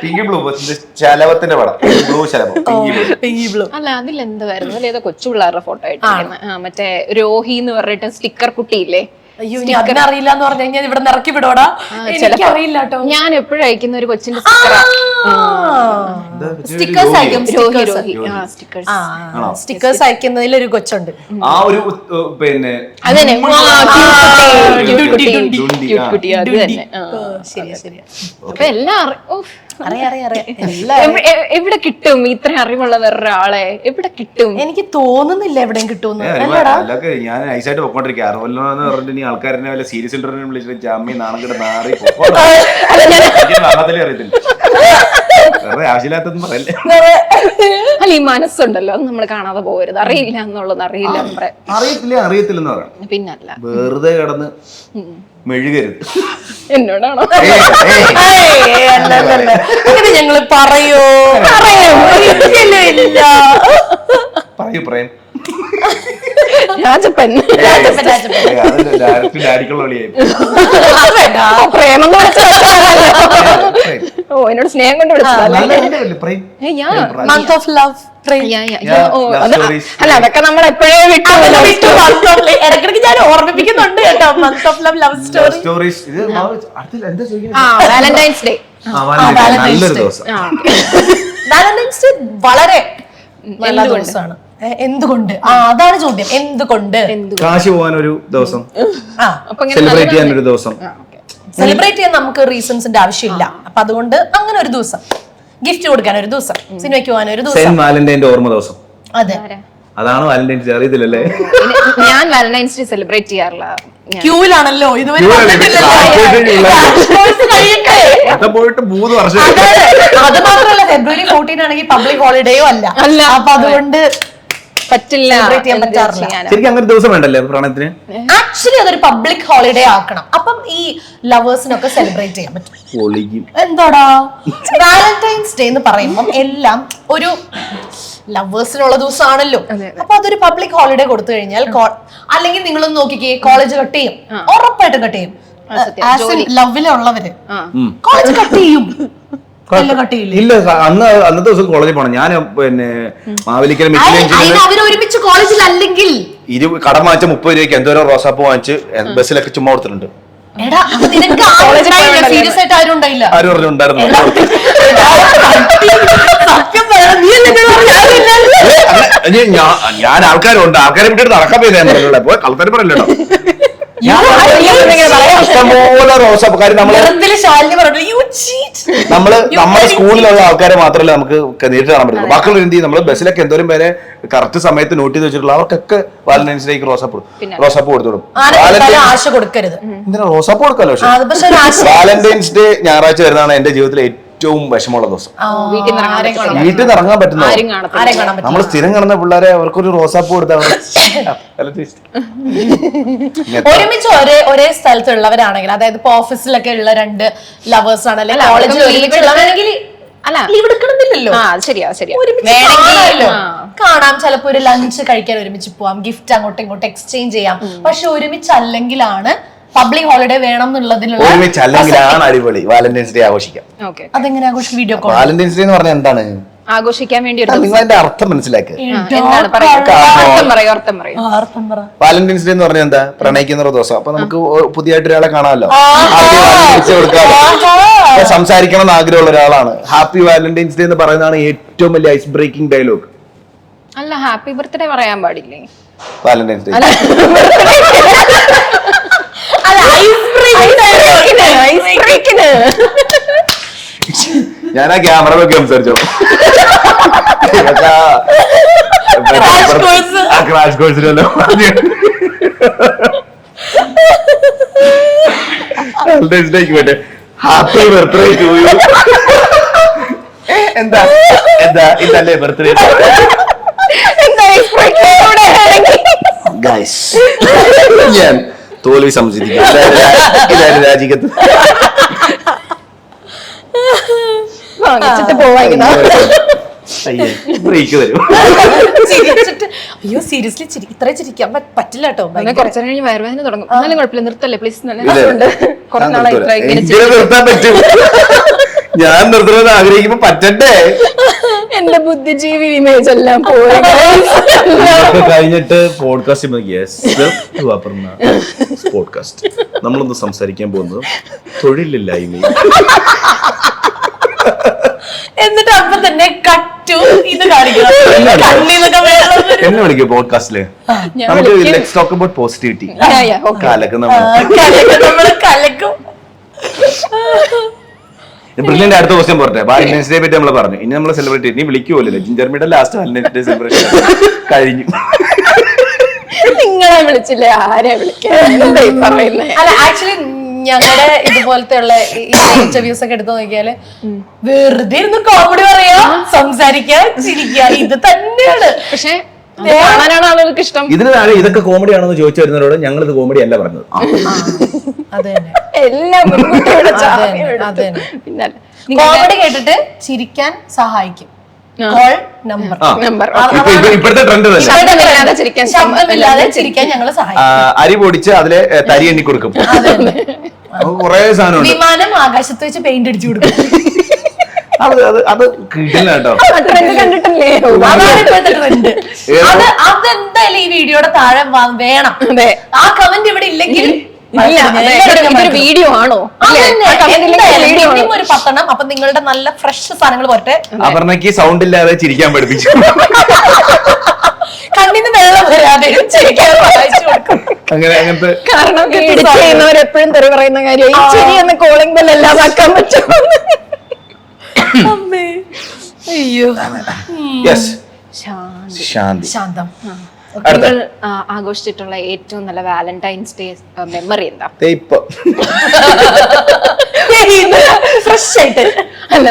Speaker 1: പിങ്കി ബ്ലൂ ശലഭത്തിന്റെ പടം. ബ്ലൂ ശലഭം പിങ്കി ബ്ലൂ.
Speaker 2: അല്ല അതിൽ ഏതോ കൊച്ചു പിള്ളേരുടെ ഫോട്ടോ ആയിട്ട് മറ്റേ രോഹി എന്ന് പറഞ്ഞിട്ട് സ്റ്റിക്കർ കുട്ടിയില്ലേ?
Speaker 3: അയ്യോ ഇനി അതിനറിയില്ല എന്ന് പറഞ്ഞു കഴിഞ്ഞാൽ ഇവിടെ നിറക്കി വിടോടാ. എനിക്ക് അറിയില്ല കേട്ടോ.
Speaker 2: ഞാൻ എപ്പോഴും അയക്കുന്ന ഒരു കൊച്ചിന്റെ
Speaker 3: സ്റ്റിക്കേഴ്സ് അയക്കും.
Speaker 2: സ്റ്റിക്കേഴ്സ്
Speaker 3: ആ സ്റ്റിക്കേഴ്സ് അയക്കുന്നതിൽ ഒരു കൊച്ചുണ്ട്.
Speaker 1: ആ ഒരു പിന്നെ
Speaker 2: അതന്നെ. കുട്ടി
Speaker 3: ശരിയാ ശരിയാ.
Speaker 2: അപ്പൊ എല്ലാം എവിടെ കിട്ടും ഇത്ര അറിവുള്ള വേറൊരാളെ? എവിടെ കിട്ടും?
Speaker 3: എനിക്ക് തോന്നുന്നില്ല എവിടെയും കിട്ടുമെന്ന്.
Speaker 1: ഏ, ഞാൻ ഐസായിട്ട് പോയിക്കൊണ്ടിരിക്കും. അറിവല്ലോ എന്ന് പറഞ്ഞിട്ട് ആൾക്കാരനെ വല്ല സീരിയസ് ഇന്റർവ്യൂ വിളിച്ചിട്ട് ജാമ്യം നാണം കിട നാറി <laughs> നാളത്തിലേ അറിയത്തില്ല. വേറെ ആവശ്യമില്ലാത്തൊന്നും പറയല്ലേ?
Speaker 2: അല്ല ഈ മനസ്സുണ്ടല്ലോ അത് നമ്മൾ കാണാതെ പോകരുത്. അറിയില്ല എന്നുള്ളത് അറിയില്ല നമ്മുടെ
Speaker 1: അറിയത്തില്ല അറിയത്തില്ലെന്ന് പറയാം.
Speaker 2: പിന്നല്ല.
Speaker 1: വെറുതെ കിടന്ന് മെഴുകരുത്.
Speaker 2: എന്നോടാണോ.
Speaker 3: അങ്ങനെ ഞങ്ങൾ പറയോ? പറയൂ ഇല്ല
Speaker 1: പറയൂ പ്രേം
Speaker 2: രാജപ്പൻ
Speaker 3: രാജപ്പൻ, രാജപ്പൻ.
Speaker 1: ഏ, അത് ഡയറക്റ്റ് ഡാഡിക്കുള്ള വിളിയായി
Speaker 3: അത് <laughs> വേണ്ട.
Speaker 2: പ്രേമം വിളിച്ചതല്ലേ? ഓ എന്നോട് സ്നേഹം കൊണ്ട് വിളിച്ചതല്ലേ
Speaker 1: നല്ല പേരല്ലേ പ്രേം
Speaker 2: ഏ, ഞാ
Speaker 3: Month of love. Pray.
Speaker 2: Yeah, yeah, yeah. Oh,
Speaker 1: love
Speaker 2: അല്ല അതൊക്കെ നമ്മൾ എപ്പോഴേ വിട്ടു.
Speaker 3: ഇടയ്ക്കിടയ്ക്ക് ഞാൻ ഓർമ്മിപ്പിക്കുന്നുണ്ട് കേട്ടോ. Month of love love story
Speaker 1: stories ഇത്
Speaker 2: വാലന്റൈൻസ് ഡേ
Speaker 3: വാലന്റൈൻസ് ഡേ വളരെ നല്ല ദിവസമാണ്. എന്തുകൊണ്ട്? ആ അതാണ് ചോദ്യം. എന്തുകൊണ്ട്?
Speaker 2: എന്തു
Speaker 1: കാശി പോകാൻ ഒരു ദിവസം.
Speaker 3: ആ.
Speaker 1: സെലിബ്രേറ്റ് ചെയ്യാൻ ഒരു ദിവസം.
Speaker 3: സെലിബ്രേറ്റ് ചെയ്യാൻ നമുക്ക് റീസൺസിന്റെ ആവശ്യമില്ല. അപ്പൊ അതുകൊണ്ട് അങ്ങനെ ഒരു ദിവസം. ഗിഫ്റ്റ് കൊടുക്കാൻ ഒരു ദിവസം. സിനിമയ്ക്ക് പോകാൻ ഒരു ദിവസം.
Speaker 1: വാലന്റൈന്റെ ഓർമ്മ ദിവസം.
Speaker 3: അതെ.
Speaker 1: അതാണ് വാലന്റൈൻസ്. അറിയത്തില്ലല്ലേ
Speaker 2: ഞാൻ വാലന്റൈൻസ് ഡേ സെലിബ്രേറ്റ് ചെയ്യാറില്ല. ഞാൻ
Speaker 3: ക്യൂവിലാണല്ലോ. ഇതുവരെ
Speaker 1: പോയിട്ട് മൂന്ന് വർഷം
Speaker 3: അതെ, മാത്രമല്ല ഫെബ്രുവരി ഫോർട്ടീൻ ആണെങ്കിൽ പബ്ലിക് ഹോളിഡേയോ അല്ല. അപ്പൊ അതുകൊണ്ട്
Speaker 2: പറ്റില്ല.
Speaker 1: ശരിക്കും അങ്ങനെ ദിവസം വേണ്ടല്ലേ പ്രണയത്തിന്?
Speaker 3: ആക്ച്വലി അതൊരു പബ്ലിക് ഹോളിഡേ ആക്കണം. അപ്പം ഈ ലവേഴ്സിനൊക്കെ സെലിബ്രേറ്റ് ചെയ്യാൻ പറ്റും.
Speaker 1: പൊളിക്കും
Speaker 3: എന്താടാ? വാലന്റൈൻസ് ഡേ എന്ന് പറയുമ്പോൾ എല്ലാം ഒരു ലവേഴ്സിനുള്ള ദിവസമാണല്ലോ. അപ്പൊ അതൊരു പബ്ലിക് ഹോളിഡേ കൊടുത്തു കഴിഞ്ഞാൽ അല്ലെങ്കിൽ നിങ്ങളൊന്ന് നോക്കിക്കേ കോളേജ് കട്ട് ചെയ്യും. ഉറപ്പായിട്ടും കട്ട് ചെയ്യും. ലവിലുള്ളവര് കോളേജ് കട്ട് ചെയ്യും.
Speaker 1: ഇല്ല സ- അന്ന് അന്നത്തെ ദിവസം കോളേജിൽ പോണം. ഞാൻ പിന്നെ മാവേലിക്കൽ
Speaker 3: ഒരുമിച്ച് കോളേജിൽ അല്ലെങ്കിൽ
Speaker 1: ഇരു കടം വാങ്ങിച്ച മുപ്പത് രൂപയ്ക്ക് എന്തോരം റോസാപ്പ് വാങ്ങിച്ച് ബസ്സിലൊക്കെ ചുമ്മാ കൊടുത്തിട്ടുണ്ട്. ഞാൻ ആൾക്കാരുണ്ട്. ആൾക്കാരെ വിട്ടിട്ട് നടക്കാൻ പോയി ഞാൻ ഇഷ്ടംപോലെ നമ്മൾ നമ്മുടെ സ്കൂളിലുള്ള ആൾക്കാരെ മാത്രമല്ല നമുക്ക് നേരിട്ട് കാണാൻ പറ്റുള്ളൂ. ബാക്കിയുള്ള എന്ത് ചെയ്യും? നമ്മൾ ബസ്സിലൊക്കെ എന്തോരം പേരെ കറക്റ്റ് സമയത്ത് നോട്ട് ചെയ്ത് വെച്ചിട്ടുള്ള അവർക്കൊക്കെ വാലന്റൈൻസിലേക്ക് റോസപ്പ് റോസാപ്പൂ റോസാപ്പൂ കൊടുത്തു വിടും.
Speaker 3: ആരും ആശ കൊടുക്കരുത്.
Speaker 1: എന്തിനാ റോസാപ്പൂ കൊടുക്കാലോ
Speaker 3: പക്ഷെ?
Speaker 1: വാലന്റൈൻസ് ഡേ ഞായറാഴ്ച വരുന്നതാണ് എന്റെ ജീവിതത്തിലെ ഏറ്റവും വിഷമമുള്ള ദിവസം. വീട്ടിൽ നിന്ന് ഇറങ്ങാൻ പറ്റുന്ന നമ്മൾ സ്ഥിരം കാണുന്ന പിള്ളേരെ അവർക്കൊരു റോസാപ്പൂ കൊടുത്താൽ <laughs> <laughs>
Speaker 3: ഒരുമിച്ച് ഒരേ ഒരേ സ്ഥലത്തുള്ളവരാണെങ്കിൽ അതായത് ഇപ്പൊ ഓഫീസിലൊക്കെ ഉള്ള രണ്ട് ലവേഴ്സ് ആണ് അല്ലെങ്കിൽ കോളേജിൽ ഒരുമിച്ചുള്ളവരാണെങ്കിൽ
Speaker 2: അല്ല.
Speaker 3: ലീവ് എടുക്കണമെന്നില്ലല്ലോ
Speaker 2: ശരിയാ ശരിയാ.
Speaker 3: ഒരുമിച്ച്. കാണാം ചിലപ്പോ ഒരു ലഞ്ച് കഴിക്കാൻ ഒരുമിച്ച് പോവാം ഗിഫ്റ്റ് അങ്ങോട്ടും ഇങ്ങോട്ടും എക്സ്ചേഞ്ച് ചെയ്യാം. പക്ഷെ ഒരുമിച്ചല്ലെങ്കിലാണ് പബ്ലിക് ഹോളിഡേ വേണം എന്നുള്ളതിനുള്ള
Speaker 1: ഒരുമിച്ച് അല്ലെങ്കിലാണ് അടിപൊളി. വാലന്റൈൻസ് ഡേ ആഘോഷിക്കാം.
Speaker 2: ഓക്കെ
Speaker 3: അതെങ്ങനെ ആഘോഷിക്കും? വീഡിയോ കോൾ
Speaker 1: വാലന്റൈൻസ് ഡേ എന്ന് പറഞ്ഞാൽ എന്താണ്?
Speaker 2: ആഘോഷിക്കാൻ വേണ്ടി ഒരു
Speaker 1: നിങ്ങൾ അതിന്റെ അർത്ഥം മനസ്സിലാക്കുക
Speaker 2: എന്താണ് പറയൂ അർത്ഥം പറയൂ അർത്ഥം പറയൂ.
Speaker 3: അർത്ഥം പറ.
Speaker 1: വാലന്റൈൻസ് ഡേ എന്ന് പറഞ്ഞാൽ എന്താ? പ്രണയിക്കുന്ന ഒരു ദിവസം. അപ്പൊ നമുക്ക് ഒ- പുതിയതായിട്ട് ഒരാളെ കാണാമല്ലോ. ഹാപ്പി വാലന്റൈൻസ് കൊടുക്കാമല്ലോ അപ്പൊ സംസാരിക്കണം എന്ന് ആഗ്രഹമുള്ള ഒരാളാണ്. ഹാപ്പി വാലന്റൈൻസ് ഡേ എന്ന് പറയുന്നതാണ് ഏറ്റവും വലിയ ഐസ് ബ്രേക്കിംഗ് ഡയലോഗ്
Speaker 2: അല്ല ഹാപ്പി ബർത്ത്ഡേ പറയാൻ പാടില്ലേ?
Speaker 1: വാലന്റൈൻസ് ഡേ
Speaker 2: അല്ല ബ്രേക്കിന്
Speaker 1: ഞാൻ ആ ക്യാമറ നോക്കി സംസാരിച്ചോ. ക്രാഷ് കോഴ്സിലല്ലോ ഹാപ്പി ബർത്ത്ഡേ ടു യു എന്താ? എന്താ? ഇതല്ലേ ബർത്ത്ഡേ ഗൈസ് ഞാൻ തോൽവി ഇതായിരുന്നു രാജിക്കത്ത്.
Speaker 2: വാങ്ങിച്ചിട്ട് പോവാ
Speaker 1: അയ്യേ ബ്രേക്ക് തരും
Speaker 3: ചിരിച്ചിട്ട് അയ്യോ സീരിയസ്ലി ചിരി ഇത്ര ചിരിക്കാൻ പ- പറ്റില്ല കേട്ടോ
Speaker 2: അങ്ങനെ കുറച്ചു കഴിഞ്ഞ് വയറുവേദന തുടങ്ങും. എന്നാലും കുഴപ്പമില്ല നിർത്തല്ലേ പ്ലീസ്
Speaker 1: ഇല്ല. ഞാൻ
Speaker 2: നാളായി
Speaker 1: നിർത്തൂല.
Speaker 2: ഇത്ര ഇങ്ങനെ
Speaker 1: എനിക്കിത് നിർത്താൻ പറ്റും. ഞാൻ നിർത്തണമെന്ന് ആഗ്രഹിക്കുമ്പോ പറ്റണ്ടേ?
Speaker 2: എന്റെ ബുദ്ധിജീവി ഇമേജ് എല്ലാം പോയി.
Speaker 1: ഇതൊക്കെ കഴിഞ്ഞിട്ട് പോഡ്കാസ്റ്റ് യെസ് പോഡ്കാസ്റ്റ് നമ്മളൊന്ന് സംസാരിക്കാൻ പോകുന്നത് തൊഴിലില്ലായ്മ
Speaker 3: എന്നിട്ട് അപ്പൊ തന്നെ കട്ടു ഇത് കാണിക്കണം. <laughs>
Speaker 1: എന്നെ വിളിക്കും.
Speaker 2: പോഡ്കാസ്റ്റിൽ
Speaker 1: നമുക്ക് ലെറ്റ്സ് ടോക്ക് അബൌട്ട് പോസിറ്റിവിറ്റി. കാലൊക്കെ നമ്മൾ
Speaker 3: കലക്കും
Speaker 1: ബ്രില്യന്റ് അടുത്ത ക്വസ്റ്റ്യൻ പോരട്ടെ. വാലന്റൈൻസ് ഡേ പറ്റി നമ്മൾ പറഞ്ഞു. ഇനി നമ്മൾ സെലിബ്രേറ്റ് ഇനി വിളിക്കുമല്ലോ ജിഞ്ചർമിയുടെ ലാസ്റ്റ് വാലന്റൈൻസ് ഡേ സെലിബ്രേഷൻ കഴിഞ്ഞു.
Speaker 2: നിങ്ങളെ വിളിച്ചില്ലേ? ആരെ വിളിക്കാൻ?
Speaker 3: അല്ല ആക്ച്വലി ഞങ്ങളുടെ ഇതുപോലത്തെ ഉള്ള ഇന്റർവ്യൂസ് ഒക്കെ എടുത്തു നോക്കിയാൽ വെറുതെ ഇരുന്ന് കോമഡി പറയാ സംസാരിക്കാ ചിരിക്കാ. ഇത് തന്നെയാണ്.
Speaker 2: പക്ഷെ കാണാനാണ് ആളുകൾക്ക് ഇഷ്ടം.
Speaker 1: ഇതിന് താഴെ ഇതൊക്കെ കോമഡി ആണെന്ന് ചോദിച്ചു വരുന്നവരോട് ഞങ്ങൾ ഇത് കോമഡി അല്ല പറഞ്ഞത്.
Speaker 3: അത് തന്നെ.
Speaker 2: എല്ലാം
Speaker 3: കോമഡി കേട്ടിട്ട് ചിരിക്കാൻ സഹായിക്കും. കോൾ നമ്പർ
Speaker 2: നമ്പർ
Speaker 1: ഇപ്പൊ ഇപ്പൊ ഇപ്പോഴത്തെ ട്രെൻഡ് തന്നെ
Speaker 2: ശബ്ദമില്ലാതെ ചിരിക്കാൻ
Speaker 3: ശബ്ദമില്ലാതെ ചിരിക്കാൻ ഞങ്ങൾ
Speaker 1: അരി പൊടിച്ച് അതിലെ തരി എണ്ണി കൊടുക്കും. കൊറേ കുറേ സാധനമുണ്ട്.
Speaker 3: വിമാനം ആകാശത്ത് വെച്ച് പെയിന്റ് അടിച്ചു കൊടുക്കും.
Speaker 1: അത് അത് അത് കിട്ടില്ല കേട്ടോ.
Speaker 3: അതെന്തായാലും ഈ വീഡിയോയുടെ താഴെ വേണം. ആ കമന്റ് ഇവിടെ ഇല്ലെങ്കിൽ
Speaker 2: ഇതൊരു- വീഡിയോ ആണോ?
Speaker 3: ഒരു പത്തെണ്ണം അപ്പൊ നിങ്ങളുടെ നല്ല ഫ്രഷ് സാധനങ്ങൾ പോരട്ടെ
Speaker 1: അപർണയ്ക്ക് സൗണ്ട് ഇല്ലാതെ ചിരിക്കാൻ പഠിപ്പിച്ചു. <laughs>
Speaker 3: കണ്ണിന് വെള്ളം വരാതെ ചിരിക്കാൻ
Speaker 1: അങ്ങനെ അങ്ങനത്തെ
Speaker 2: കാരണം ചെയ്യുന്നവർ എപ്പോഴും തെറി പറയുന്ന കാര്യം ചിരി എന്ന കോളിംഗ് ബെൽ എല്ലാം ആക്കാൻ പറ്റും <coughs>
Speaker 3: അമ്മേ. അയ്യോ.
Speaker 1: യെസ്
Speaker 2: ശാന്തി.
Speaker 1: ശാന്തി.
Speaker 2: നിങ്ങൾ ആഘോഷിച്ചിട്ടുള്ള ഏറ്റവും നല്ല വാലന്റൈൻസ് ഡേ മെമ്മറി എന്താ?
Speaker 1: ദേ ഇപ്പൊ
Speaker 3: ഫ്രഷ് ആയിട്ട്.
Speaker 2: അല്ല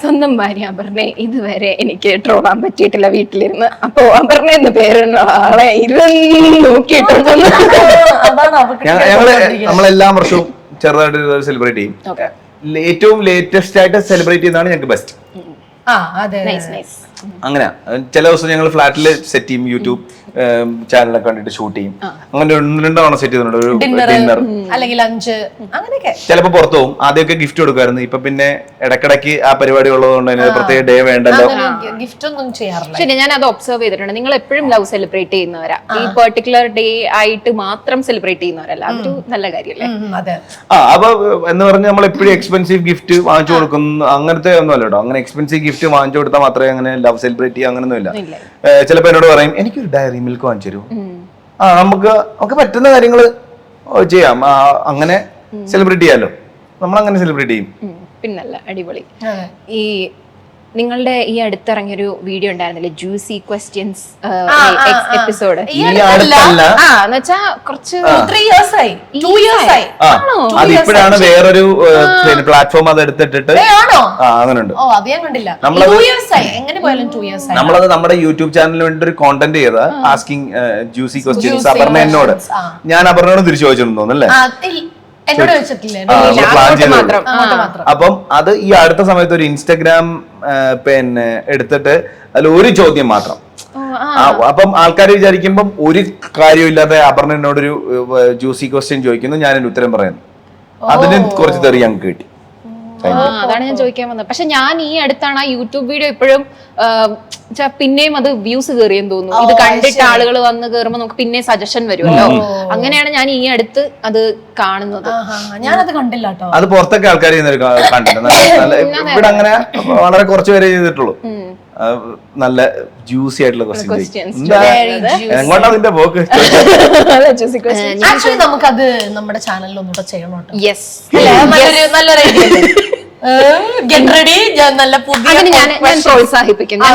Speaker 2: സ്വന്തം ഭാര്യ അപർണെ ഇതുവരെ എനിക്ക് ട്രോളാൻ പറ്റിയിട്ടില്ല വീട്ടിലിരുന്ന്. അപ്പോ അപർണ എന്ന പേരുള്ള ആളെ ഇരുന്ന് നോക്കിയിട്ടുണ്ടെന്ന്
Speaker 1: ഞങ്ങൾ നമ്മളെല്ലാ വർഷവും ചെറുതായിട്ട് സെലിബ്രേറ്റ് ചെയ്യും. ഏറ്റവും ലേറ്റസ്റ്റ് ആയിട്ട് സെലിബ്രേറ്റ് ചെയ്യുന്നതാണ് ഞങ്ങൾക്ക് ബെസ്റ്റ്
Speaker 3: ആ അതെ
Speaker 2: നൈസ് നൈസ്
Speaker 1: അങ്ങനെ ചില ദിവസം ഞങ്ങൾ ഫ്ലാറ്റിൽ സെറ്റ് ചെയ്യും യൂട്യൂബ് ചാനലൊക്കെ കണ്ടിട്ട് ഷൂട്ട് ചെയ്യും. അങ്ങനെ ഒന്ന് രണ്ട് തവണ സെറ്റ് ചെയ്തിട്ടുണ്ട്. ഒരു
Speaker 3: ഡിന്നർ അല്ലെങ്കിൽ ലഞ്ച് അങ്ങനെയൊക്കെ.
Speaker 1: ചിലപ്പോ പുറത്തു പോകും. ആദ്യമൊക്കെ ഗിഫ്റ്റ് കൊടുക്കുമായിരുന്നു. ഇപ്പൊ പിന്നെ ഇടക്കിടക്ക് ആ പരിപാടി ഉള്ളതുകൊണ്ട് തന്നെ പ്രത്യേക ഡേ വേണ്ടല്ലോ.
Speaker 3: ഗിഫ്റ്റ് ഒന്നും ചെയ്യാറില്ല.
Speaker 2: ശരി ഞാൻ അത് ഒബ്സർവ് ചെയ്തിട്ടുണ്ട്. നിങ്ങൾ എപ്പോഴും ലവ് സെലിബ്രേറ്റ് ചെയ്യുന്നവരാ. ഈ പെർട്ടിക്കുലർ ഡേ ആയിട്ട് മാത്രം സെലിബ്രേറ്റ് ചെയ്യുന്നവരല്ല. അതൊരു നല്ല കാര്യമല്ലേ
Speaker 3: അതെ.
Speaker 1: ആ അപ്പൊ എന്ന് പറഞ്ഞ നമ്മൾ എപ്പോഴും എക്സ്പെൻസീവ് ഗിഫ്റ്റ് വാങ്ങിച്ചു കൊടുക്കുന്നു അങ്ങനത്തെ ഒന്നും അല്ല കേട്ടോ. അങ്ങനെ എക്സ്പെൻസീവ് ഗിഫ്റ്റ് വാങ്ങിച്ചു കൊടുത്താൽ മാത്രമേ അങ്ങനെ ലവ് സെലിബ്രേറ്റ് ചെയ്യുക അങ്ങനെയൊന്നുമില്ല
Speaker 2: ഇല്ല.
Speaker 1: ചിലപ്പോ എന്നോട് പറയും എനിക്കൊരു ഡയറി മിൽക്ക് വാങ്ങിച്ചു തരുമോ? ആ നമുക്ക് നമുക്ക് പറ്റുന്ന കാര്യങ്ങൾ ഓ, ചെയ്യാം. അങ്ങനെ സെലിബ്രേറ്റ് ചെയ്യാലോ. നമ്മൾ അങ്ങനെ സെലിബ്രേറ്റ് ചെയ്യും
Speaker 2: പിന്നല്ല അടിപൊളി. ഈ നിങ്ങളുടെ ഈ അടുത്തിറങ്ങിയൊരു വീഡിയോ ഉണ്ടായിരുന്നില്ലേ? ജ്യൂസി ക്വസ്റ്റ്യൻസ് എപ്പിസോഡ് കുറച്ച്
Speaker 3: ത്രീ ഇയേഴ്സ് ആയി. ടു ഇയേഴ്സ് ആയി.
Speaker 1: ആ അത് ഇപ്പോഴാണ് വേറൊരു പ്ലാറ്റ്ഫോം അത് എടുത്തിട്ടിട്ട്.
Speaker 3: ഏ, ആണോ?
Speaker 1: ആ അങ്ങനെയുണ്ട്
Speaker 3: ഓ അത് ഞാൻ കണ്ടില്ല.
Speaker 1: നമ്മളത്
Speaker 3: ഇയേഴ്സ് ആയി. എങ്ങനെ പോയാലും ടു ഇയേഴ്സ് ആയി.
Speaker 1: നമ്മളത് നമ്മുടെ യൂട്യൂബ് ചാനലിന് വേണ്ടി ഒരു കോണ്ടന്റ് ചെയ്ത asking juicy questions
Speaker 3: Juicy
Speaker 1: Aparna എന്നോട്. ഞാൻ അപർണയോട് തിരിച്ചു ചോദിച്ചിട്ടുണ്ടോ അല്ലേ?
Speaker 3: ആ, ഇല്ല. എന്നോട്
Speaker 1: അപ്പം അത് ഈ അടുത്ത സമയത്ത് ഒരു ഇൻസ്റ്റഗ്രാം പിന്നെ എടുത്തിട്ട് അതിൽ ഒരു ചോദ്യം മാത്രം.
Speaker 2: ഓ, ആ.
Speaker 1: ആ, അപ്പം ആൾക്കാർ വിചാരിക്കുമ്പം ഒരു കാര്യമില്ലാതെ അപർണ എന്നോടൊരു ജ്യൂസി ക്വസ്റ്റ്യൻ ചോദിക്കുന്നു. ഞാൻ ഉത്തരം പറയുന്നു. അതിന് കുറച്ച് തെറി ഞങ്ങൾക്ക് കിട്ടി.
Speaker 2: അതാണ് ഞാൻ ചോദിക്കാൻ വന്നത്. പക്ഷെ ഞാൻ ഈ അടുത്താണ് ആ യൂട്യൂബ് വീഡിയോ ഇപ്പോഴും പിന്നെയും അത് വ്യൂസ് കയറിയെന്ന് തോന്നുന്നു. ഇത് കണ്ടിട്ട് ആളുകൾ വന്ന് കയറുമ്പോൾ നമുക്ക് പിന്നെ സജഷൻ വരുമല്ലോ. അങ്ങനെയാണ് ഞാൻ ഈ അടുത്ത് അത് കാണുന്നത്.
Speaker 3: ഞാനത് കണ്ടില്ല കേട്ടോ.
Speaker 1: അത് പുറത്തൊക്കെ ആൾക്കാർ ഇവിടെ അങ്ങനെ വളരെ കുറച്ച് പേരെ ചെയ്തിട്ടുള്ളൂ. നല്ല ജ്യൂസി ആയിട്ടുള്ള ക്വസ്റ്റ്യൻ എങ്ങോട്ടാ അതിന്റെ പോക്ക്? <laughs>
Speaker 3: ആക്ച്വലി നമുക്കത് നമ്മുടെ ചാനലിൽ ഒന്നുകൂടെ ചെയ്യണം കേട്ടോ.
Speaker 2: യെസ്
Speaker 3: നല്ലൊരു ഗെറ്റ് റെഡി <laughs> നല്ല പുതിയ
Speaker 2: ഞാൻ പ്രോത്സാഹിപ്പിക്കുന്നു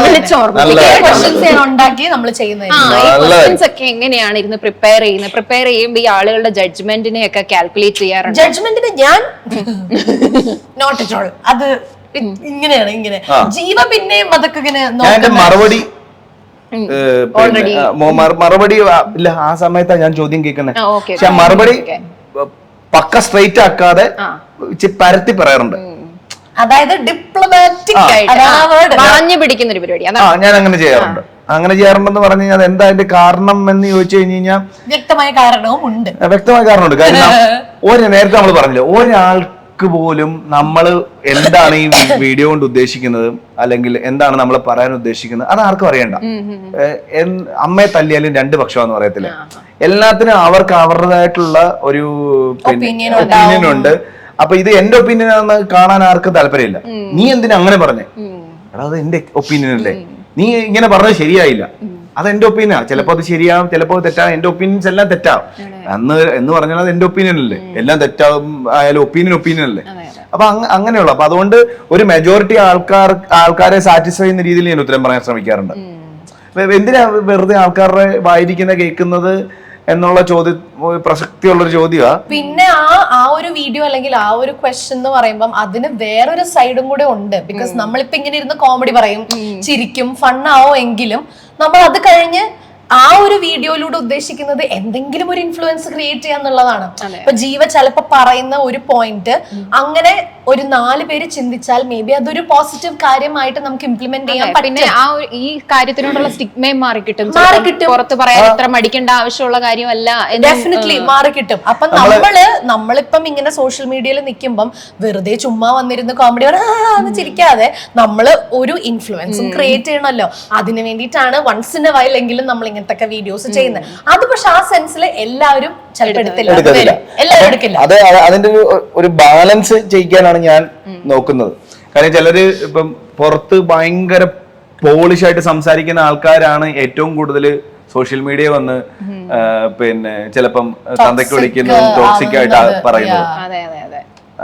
Speaker 3: ഉണ്ടാക്കി നമ്മൾ ചെയ്യുന്നത്
Speaker 2: ഒക്കെ എങ്ങനെയാണ് ഇരുന്ന് പ്രിപ്പയർ ചെയ്യുന്നത്? പ്രിപ്പയർ ചെയ്യുമ്പോൾ ഈ ആളുകളുടെ ജഡ്ജ്മെന്റിനെ ഒക്കെ കാൽക്കുലേറ്റ് ചെയ്യാറുണ്ട്?
Speaker 3: ജഡ്ജ്മെന്റിന് ഞാൻ <laughs> നോട്ട് അത് ഇങ്ങനെയാണ് ഇങ്ങനെ. ജീവ പിന്നെയും അതൊക്കെ ഇങ്ങനെ
Speaker 1: ഞാൻ മറുപടി മറുപടി ഇല്ല ആ സമയത്താ ഞാൻ ചോദ്യം കേൾക്കുന്നത് പക്ഷെ മറുപടി പക്ക സ്ട്രൈറ്റ് ആക്കാതെ പരത്തി പറയാറുണ്ട്.
Speaker 3: അതായത് ഡിപ്ലോമാറ്റിക്
Speaker 1: ആ.
Speaker 3: ആയിട്ട്.
Speaker 2: പിടിക്കുന്ന ഒരു പരിപാടി.
Speaker 1: ഞാൻ അങ്ങനെ ചെയ്യാറുണ്ട്. അങ്ങനെ ചെയ്യാറുണ്ടെന്ന് പറഞ്ഞു കഴിഞ്ഞാൽ എന്താ അതിന്റെ കാരണം എന്ന് ചോദിച്ചു കഴിഞ്ഞു കഴിഞ്ഞാൽ
Speaker 3: വ്യക്തമായ കാരണവും ഉണ്ട്
Speaker 1: വ്യക്തമായ കാരണമുണ്ട്. കാരണം <laughs> ഒരു നേരത്തെ നമ്മൾ പറഞ്ഞില്ല ഒരാൾക്ക് പോലും നമ്മൾ എന്താണ് ഈ <coughs> വീഡിയോ കൊണ്ട് ഉദ്ദേശിക്കുന്നത്? അല്ലെങ്കിൽ എന്താണ് നമ്മൾ പറയാൻ ഉദ്ദേശിക്കുന്നത്? അത് ആർക്കും അറിയണ്ട. അമ്മയെ തല്ലിയാലും രണ്ട് പക്ഷമാന്ന് പറയത്തില്ല? എല്ലാത്തിനും അവർക്ക് അവരുടേതായിട്ടുള്ള ഒരു ഒപ്പീനിയൻ ഉണ്ട്. അപ്പൊ ഇത് എന്റെ ഒപ്പീനിയൻ ആണെന്ന് കാണാൻ ആർക്കും താല്പര്യമില്ല. നീ എന്തിനാ അങ്ങനെ പറഞ്ഞേ? എടാ അത് എന്റെ ഒപ്പീനിയൻ അല്ലേ? നീ ഇങ്ങനെ പറഞ്ഞത് ശരിയായില്ല. അത് എന്റെ ആണ് ചിലപ്പോൾ അത് ശരിയാവും ചിലപ്പോൾ തെറ്റാവും. എന്റെ ഒപ്പീനിയൻസ് എല്ലാം തെറ്റാവും. അന്ന് എന്ന് പറഞ്ഞാൽ അത് എന്റെ ഒപ്പീനിയൻ അല്ലേ എല്ലാം തെറ്റാവും ആയാലും ഒപ്പീനിയൻ ഒപ്പീനിയൻ അല്ലേ? അപ്പൊ അങ്ങ- അങ്ങനെയുള്ള. അപ്പൊ അതുകൊണ്ട് ഒരു മെജോറിറ്റി ആൾക്കാർ ആൾക്കാരെ സാറ്റിസ്ഫൈ ചെയ്യുന്ന രീതിയിൽ ഞാൻ ഉത്തരം പറയാൻ ശ്രമിക്കാറുണ്ട്. എന്തിനാ വെറുതെ ആൾക്കാരുടെ വായിരിക്കുന്ന കേൾക്കുന്നത് എന്നുള്ള ചോദ്യ പ്രസക്തിയുള്ളൊരു ചോദ്യമാ.
Speaker 3: പിന്നെ ആ ആ ഒരു വീഡിയോ അല്ലെങ്കിൽ ആ ഒരു ക്വസ്റ്റ്യൻ എന്ന് പറയുമ്പോൾ അതിന് വേറൊരു സൈഡും കൂടെ ഉണ്ട്. ബിക്കോസ് നമ്മളിപ്പോ ഇങ്ങനെ ഇരുന്ന് കോമഡി പറയും. ചിരിക്കും ഫണ്ണാവോ എങ്കിലും നമ്മൾ അത് കഴിഞ്ഞ് ആ ഒരു വീഡിയോയിലൂടെ ഉദ്ദേശിക്കുന്നത് എന്തെങ്കിലും ഒരു ഇൻഫ്ലുവൻസ് ക്രിയേറ്റ് ചെയ്യാന്നുള്ളതാണ്. ഇപ്പൊ ജീവ ചിലപ്പോ പറയുന്ന ഒരു പോയിന്റ് അങ്ങനെ ഒരു നാല് പേര് ചിന്തിച്ചാൽ മേ ബി അതൊരു പോസിറ്റീവ് കാര്യമായിട്ട് നമുക്ക് ഇംപ്ലിമെന്റ് ചെയ്യാൻ
Speaker 2: പിന്നെ
Speaker 3: പറ്റും.
Speaker 2: ആ ഒരു ഈ കാര്യത്തിനോടുള്ള സ്റ്റിഗ്മയും മാറിക്കിട്ടും.
Speaker 3: മാറി
Speaker 2: കിട്ടും. പുറത്ത് പറയാൻ ഇത്ര മടിക്കേണ്ട ആവശ്യമുള്ള കാര്യമല്ല എന്ന്
Speaker 3: ഡെഫിനറ്റ്ലി മാറിക്കിട്ടും. അപ്പൊ നമ്മൾ നമ്മളിപ്പം ഇങ്ങനെ സോഷ്യൽ മീഡിയയിൽ നിൽക്കുമ്പം വെറുതെ ചുമ്മാ വന്നിരുന്ന് കോമഡി എന്ന് ചിരിക്കാതെ നമ്മൾ ഒരു ഇൻഫ്ലുവൻസും ക്രിയേറ്റ് ചെയ്യണമല്ലോ. അതിന് വേണ്ടിയിട്ടാണ് വൺസ് ഇൻ എ വൈൽ എങ്കിലും നമ്മൾ ഇങ്ങനത്തെ വീഡിയോസ് ചെയ്യുന്നത്. അത് പക്ഷെ ആ സെൻസിൽ എല്ലാവരും ചിലപ്പോൾ എടുത്തില്ല
Speaker 1: എടുക്കത്തില്ല
Speaker 3: എല്ലാവരും എടുക്കില്ല.
Speaker 1: അത് അ- അതിന്റെ ഒരു ഒരു ബാലൻസ് ചെയ്യിക്കാനാണ് ഞാൻ നോക്കുന്നത്. കാരണം ചിലര് ഇപ്പം പുറത്ത് ഭയങ്കര പോളിഷ് ആയിട്ട് സംസാരിക്കുന്ന ആൾക്കാരാണ് ഏറ്റവും കൂടുതൽ സോഷ്യൽ മീഡിയ വന്ന് പിന്നെ ചിലപ്പം തന്തയ്ക്ക് വിളിക്കുന്നതും ടോക്സിക് ആയിട്ട് പറയുന്നത്.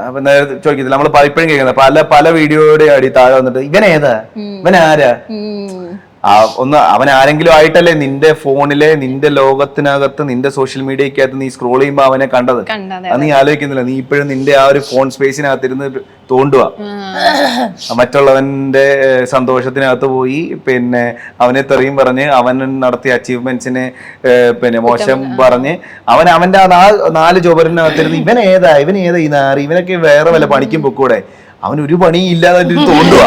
Speaker 1: അപ്പൊ ചോദിക്കത്തില്ല. നമ്മൾ പലപ്പോഴും കേൾക്കുന്നത്. പല പല വീഡിയോയുടെ അടി താഴെ വന്നിട്ട്
Speaker 2: ഇവനേതാ
Speaker 1: ഇവനാരാ ഒന്ന് അവൻ ആരെങ്കിലും ആയിട്ടല്ലേ നിന്റെ ഫോണിലെ നിന്റെ ലോകത്തിനകത്ത് നിന്റെ സോഷ്യൽ മീഡിയക്കകത്ത് നീ സ്ക്രോൾ ചെയ്യുമ്പോ അവനെ കണ്ടത്? അത് നീ ആലോചിക്കുന്നില്ല. നീ ഇപ്പോഴും നിന്റെ ആ ഒരു ഫോൺ സ്പേസിനകത്ത് ഇരുന്ന് തോണ്ടുക. മറ്റുള്ളവന്റെ സന്തോഷത്തിനകത്ത് പോയി പിന്നെ അവനെ തെറിയും പറഞ്ഞ് അവൻ നടത്തിയ അച്ചീവ്മെന്റ്സിനെ പിന്നെ മോശം പറഞ്ഞ് അവൻ അവന്റെ ആ നാല് ഇരുന്ന് ഇവൻ ഏതാ ഇവൻ ഏതാ ഈ നാറി? ഇവനൊക്കെ വേറെ വല്ല പണിക്കും പൊക്കൂടെ? അവൻ ഒരു പണിയും ഇല്ലാതെ തോണ്ടുക.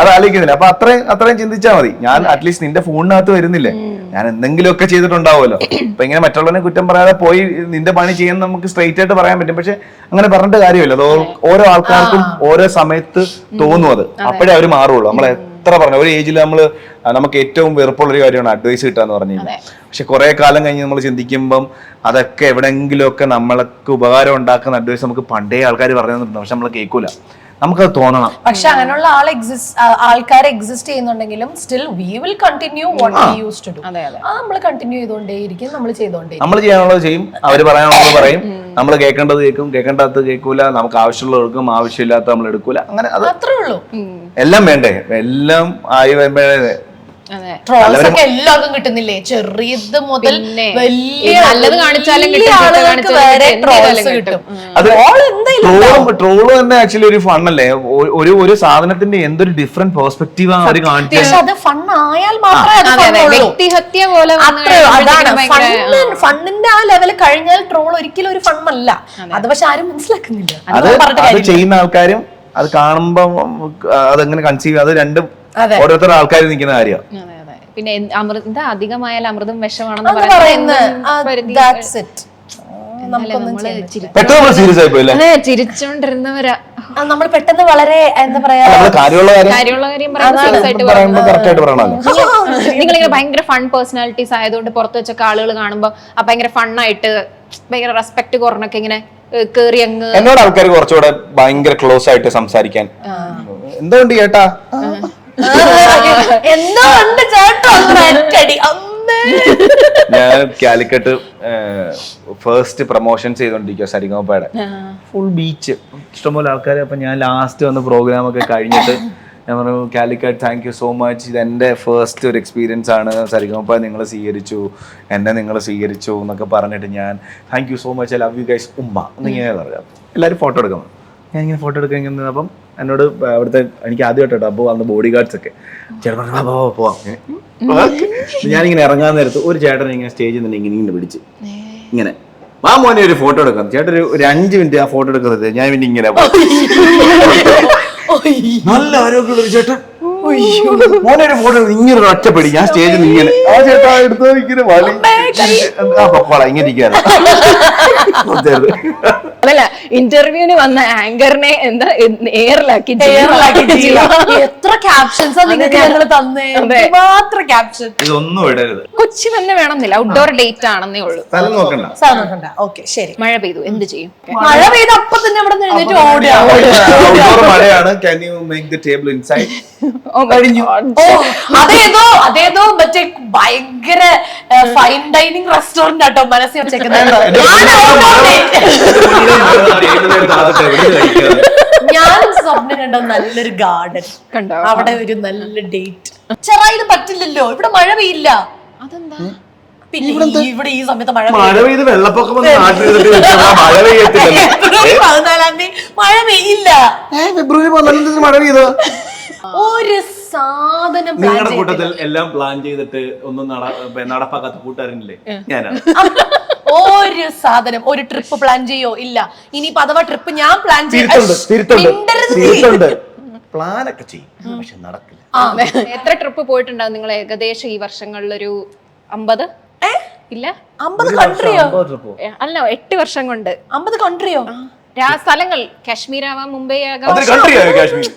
Speaker 1: അത് ആലോചിക്കുന്നില്ല. അപ്പൊ അത്രയും അത്രയും ചിന്തിച്ചാൽ മതി. ഞാൻ അറ്റ്ലീസ്റ്റ് നിന്റെ ഫോണിനകത്ത് വരുന്നില്ലേ? ഞാൻ എന്തെങ്കിലുമൊക്കെ ചെയ്തിട്ടുണ്ടാവുമല്ലോ. അപ്പൊ ഇങ്ങനെ മറ്റുള്ളവനെ കുറ്റം പറയാതെ പോയി നിന്റെ പണി ചെയ്യാൻ നമുക്ക് സ്ട്രെയിറ്റ് ആയിട്ട് പറയാൻ പറ്റും. പക്ഷെ അങ്ങനെ പറഞ്ഞിട്ട് കാര്യമില്ല. അത് ഓരോ ആൾക്കാർക്കും ഓരോ സമയത്ത് തോന്നും അത്. അപ്പോഴേ അവർ മാറുള്ളൂ. നമ്മൾ എത്ര പറഞ്ഞു ഒരു ഏജിൽ നമ്മൾ നമുക്ക് ഏറ്റവും വെറുപ്പുള്ള ഒരു കാര്യമാണ് അഡ്വൈസ് കിട്ടുക എന്ന് പറഞ്ഞു കഴിഞ്ഞാൽ. പക്ഷെ കുറെ കാലം കഴിഞ്ഞ് നമ്മൾ ചിന്തിക്കുമ്പം അതൊക്കെ എവിടെയെങ്കിലുമൊക്കെ നമ്മൾക്ക് ഉപകാരം ഉണ്ടാക്കുന്ന അഡ്വൈസ് നമുക്ക് പണ്ടേ ആൾക്കാർ പറഞ്ഞു തന്നിട്ടുണ്ട് പക്ഷെ നമ്മൾ കേൾക്കൂല. നമുക്കത് തോന്നണം.
Speaker 3: പക്ഷെ അങ്ങനെയുള്ള ആൾ എക്സിസ്റ്റ് ആൾക്കാർ എക്സിസ്റ്റ് ചെയ്യുന്നുണ്ടെങ്കിലും still we will continue what we use to do
Speaker 2: അതെ, അതെ.
Speaker 3: അത് നമ്മൾ കണ്ടിന്യൂ ചെയ്തുകൊണ്ടേയിരിക്കും നമ്മൾ ചെയ്തുകൊണ്ടേ
Speaker 1: നമ്മൾ ചെയ്യാനുള്ളത് ചെയ്യും. അവർ പറയാനുള്ളത് <laughs> പറയും. നമ്മൾ കേൾക്കേണ്ടത് കേൾക്കും. കേൾക്കേണ്ടത് കേൾക്കൂല. നമുക്ക് ആവശ്യമുള്ള എടുക്കും. ആവശ്യമില്ലാത്ത നമ്മൾ എടുക്കൂല. അങ്ങനെ അത്
Speaker 3: അത്രേ ഉള്ളൂ.
Speaker 1: എല്ലാം വേണ്ടേ? എല്ലാം ആയി വരുമ്പോഴേ
Speaker 3: ട്രോൾസ് ഒക്കെ എല്ലാവർക്കും കിട്ടുന്നില്ലേ? ചെറിയത് മുതൽ വലിയ
Speaker 2: നല്ലത് കാണിച്ചാലും
Speaker 1: ട്രോളും തന്നെ ആക്ച്വലി ഒരു ഫണ്ണല്ലേ ഒരു ഒരു സാധനത്തിന്റെ എന്തൊരു ഡിഫറെന്റ് പെർസ്പെക്റ്റീവ് ആണ് അവർ കാണിച്ചത്.
Speaker 3: പക്ഷെ അത് ഫൺ ആയാൽ മാത്രമേ
Speaker 2: പോലെ
Speaker 3: അതാണ് ഫണ്ണിന്റെ ആ ലെവൽ കഴിഞ്ഞാൽ ട്രോൾ ഒരിക്കലും ഒരു ഫണ്ണല്ല അത്. പക്ഷെ ആരും മനസ്സിലാക്കുന്നില്ല.
Speaker 1: അത്. ചെയ്യുന്ന ആൾക്കാരും അത് കാണുമ്പോ അതെങ്ങനെ കൺസീവ് അത് രണ്ടും
Speaker 3: അതെ.
Speaker 1: ഓരോരുത്തരുടെ ആൾക്കാർ നിൽക്കുന്ന
Speaker 2: കാര്യം അതെ അതെ. പിന്നെ അമൃത അധികമായാലും അധികമായാൽ അമൃതം വിഷമാണെന്ന് പറയുന്നത്
Speaker 1: പെട്ടെന്ന് നമ്മൾ സീരിയസ് ആയി പോയില്ലേ?
Speaker 2: അതെ ചിരിച്ചോണ്ടിരുന്നവരാ.
Speaker 3: നമ്മൾ പെട്ടെന്ന് വളരെ എന്താ പറയാ
Speaker 2: നിങ്ങളിങ്ങനെ ഭയങ്കര ഫൺ പേഴ്സണാലിറ്റീസ് ആയതുകൊണ്ട് പുറത്ത് വെച്ചൊക്കെ ആളുകൾ കാണുമ്പോ ആ ഭയങ്കര ഫണ്ണായിട്ട് ഭയങ്കര റെസ്പെക്ട് കുറഞ്ഞൊക്കെ ഇങ്ങനെ കേറി അങ്ങ്
Speaker 1: എന്നോട് ആൾക്കാർ കുറച്ചുകൂടെ ഭയങ്കര ക്ലോസ് ആയിട്ട് സംസാരിക്കാൻ. എന്തുകൊണ്ട് ചേട്ടാ?
Speaker 3: എന്തോ ഉണ്ട് ചേട്ടോ ഒറ്റടി
Speaker 1: ഞാൻ കാലിക്കട്ട് ഫസ്റ്റ് പ്രൊമോഷൻസ് ചെയ്തോണ്ടിരിക്കുക സരിഗമപ്പയുടെ ഫുൾ ബീച്ച് ഇഷ്ടംപോലെ ആൾക്കാർ അപ്പൊ ഞാൻ ലാസ്റ്റ് വന്ന പ്രോഗ്രാം ഒക്കെ കഴിഞ്ഞിട്ട് ഞാൻ പറഞ്ഞു Calicut thank you so much ഇത് എന്റെ ഫസ്റ്റ് ഒരു എക്സ്പീരിയൻസ് ആണ്. സരിഗമപ്പ നിങ്ങൾ സ്വീകരിച്ചു. എന്നെ നിങ്ങൾ സ്വീകരിച്ചു എന്നൊക്കെ പറഞ്ഞിട്ട് ഞാൻ thank you so much I love you guys ഉമ്മ എന്നിങ്ങനെ പറഞ്ഞു. എല്ലാവരും ഫോട്ടോ എടുക്കണം ഞാൻ ഇങ്ങനെ ഫോട്ടോ എടുക്കാൻ ഇങ്ങനെ നിന്നപ്പം എന്നോട് അവിടുത്തെ എനിക്ക് ആദ്യം കേട്ടോ അപ്പോൾ അന്ന് ബോഡി ഗാർഡ്സ് ഒക്കെ. ചേട്ടൻ പറഞ്ഞു "വാ, പോവാം. ഞാനിങ്ങനെ ഇറങ്ങാൻ നേരത്ത് ഒരു ചേട്ടൻ ഇങ്ങനെ സ്റ്റേജിൽ നിന്ന് ഇങ്ങനെ ഇങ്ങനെ പിടിച്ച്. ഇങ്ങനെ. ആ മോനെ ഒരു ഫോട്ടോ എടുക്കാം. ചേട്ടൻ ഒരു അഞ്ച് മിനിറ്റ് ആ ഫോട്ടോ എടുക്കുന്നത് ഞാൻ പിന്നെ ഇങ്ങനെ. നല്ല ആരോഗ്യമുള്ള ചേട്ടൻ. മോനെ ഒരു ഫോട്ടോ ഇങ്ങനെ ഒരു ഒറ്റ പിടി ഞാൻ സ്റ്റേജിൽ നിന്ന് ഇങ്ങനെ. ആ ചേട്ടാ എടുത്തോ ഇങ്ങനെ വളി ആ പപ്പാള ഇങ്ങനെ ഇരിക്കാറ്
Speaker 2: അതല്ല ഇന്റർവ്യൂവിന് വന്ന ആങ്കറിനെ എന്താ എയറിലാക്കി
Speaker 3: എത്ര ക്യാപ്ഷൻസാ നിങ്ങൾക്ക് ഞങ്ങൾ തന്നേ. മാത്രം ക്യാപ്ഷൻ
Speaker 1: ഇതൊന്നും ഇടരുത്.
Speaker 2: കൊച്ചി തന്നെ വേണമെന്നില്ല. ഔട്ട്ഡോർ ഡേറ്റ് ആണെന്നേ ഉള്ളൂ.
Speaker 1: സ്ഥലം നോക്കണ്ട.
Speaker 3: സാധനം ഓക്കെ ശരി.
Speaker 2: മഴ പെയ്തു. എന്ത് ചെയ്യും?
Speaker 3: മഴ പെയ്ത് അപ്പൊ തന്നെ അവിടെ നിന്ന് എഴുന്നേറ്റ് ഓടുക. <laughs>
Speaker 1: മഴയാണ്. Can you make the table inside
Speaker 3: അതേതോ അതേതോ മറ്റേ ഭയങ്കര ഫൈൻ ഡൈനിങ് റെസ്റ്റോറന്റ് ആട്ടോ മനസ്സിൽ വെച്ചേക്കുന്നത്. ഞാൻ <laughs> സ്വപ്നം കണ്ട നല്ലൊരു ഗാർഡൻ
Speaker 2: കണ്ടോ?
Speaker 3: അവിടെ ഒരു നല്ല ഡേറ്റ് ചെറായിൽ പറ്റില്ലല്ലോ. ഇവിടെ മഴ പെയ്യില്ല.
Speaker 2: അതെന്താ?
Speaker 3: പിന്നെ ഇവിടെ ഈ സമയത്ത് മഴ
Speaker 1: മഴ പെയ്ത് വെള്ളപ്പൊക്കം വന്ന് നാട്ടിൽ മഴ പെയ്യത്തില്ലല്ലോ. <laughs>
Speaker 3: ഫെബ്രുവരി പതിനാലാം തീയതി മഴ പെയ്യില്ല.
Speaker 1: ഫെബ്രുവരി പതിനാലാം തീയതി മഴ പെയ്തോ
Speaker 3: ഒരു സാധനം
Speaker 1: നിങ്ങളുടെ കൂട്ടത്തിൽ എല്ലാം പ്ലാൻ ചെയ്തിട്ട് ഒന്നും നട- നടപ്പാക്കാത്ത കൂട്ടുകാരനില്ലേ ഞാനാണ്
Speaker 3: ഒരു സാധനം ഒരു ട്രിപ്പ് പ്ലാൻ ചെയ്യോ? ഇല്ല. ഇനി അഥവാ ട്രിപ്പ് ഞാൻ പ്ലാൻ നീ.
Speaker 1: തിരുത്തുണ്ട്. പ്ലാനൊക്കെ ചെയ്യും പക്ഷെ നടക്കില്ല.
Speaker 2: എത്ര ട്രിപ്പ് പോയിട്ടുണ്ടാവും നിങ്ങൾ ഏകദേശം ഈ വർഷങ്ങളിലൊരു അമ്പത്? ഇല്ല?
Speaker 3: അമ്പത് കൺട്രിയോ
Speaker 2: അല്ല എട്ട് വർഷം കൊണ്ട്.
Speaker 3: അമ്പത് കൺട്രിയോ
Speaker 2: രാ- സ്ഥലങ്ങൾ. കാശ്മീർ ആവാം മുംബൈ ആകാം.
Speaker 1: കൺട്രി കൺട്രിയായോ കാശ്മീർ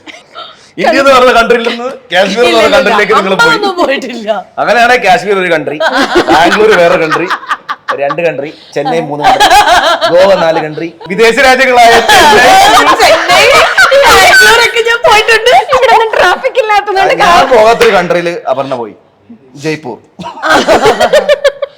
Speaker 1: ഇന്ത്യ എന്ന് പറഞ്ഞ കൺട്രിയിൽ നിന്ന് കാശ്മീർ എന്ന് പറഞ്ഞ കൺട്രിയിലേക്ക് നിങ്ങൾ പോയി.
Speaker 3: പോയിട്ടില്ല.
Speaker 1: അങ്ങനെയാണ് കാശ്മീർ ഒരു കൺട്രി ബാംഗ്ലൂർ വേറെ കൺട്രി രണ്ട് കൺട്രി ചെന്നൈ മൂന്ന് കൺട്രി ഗോവ നാല് കൺട്രി വിദേശ രാജ്യങ്ങളായ <laughs> ഞാൻ പോകാത്തൊരു കൺട്രിയിൽ അപർണ പോയി ജയ്പൂർ.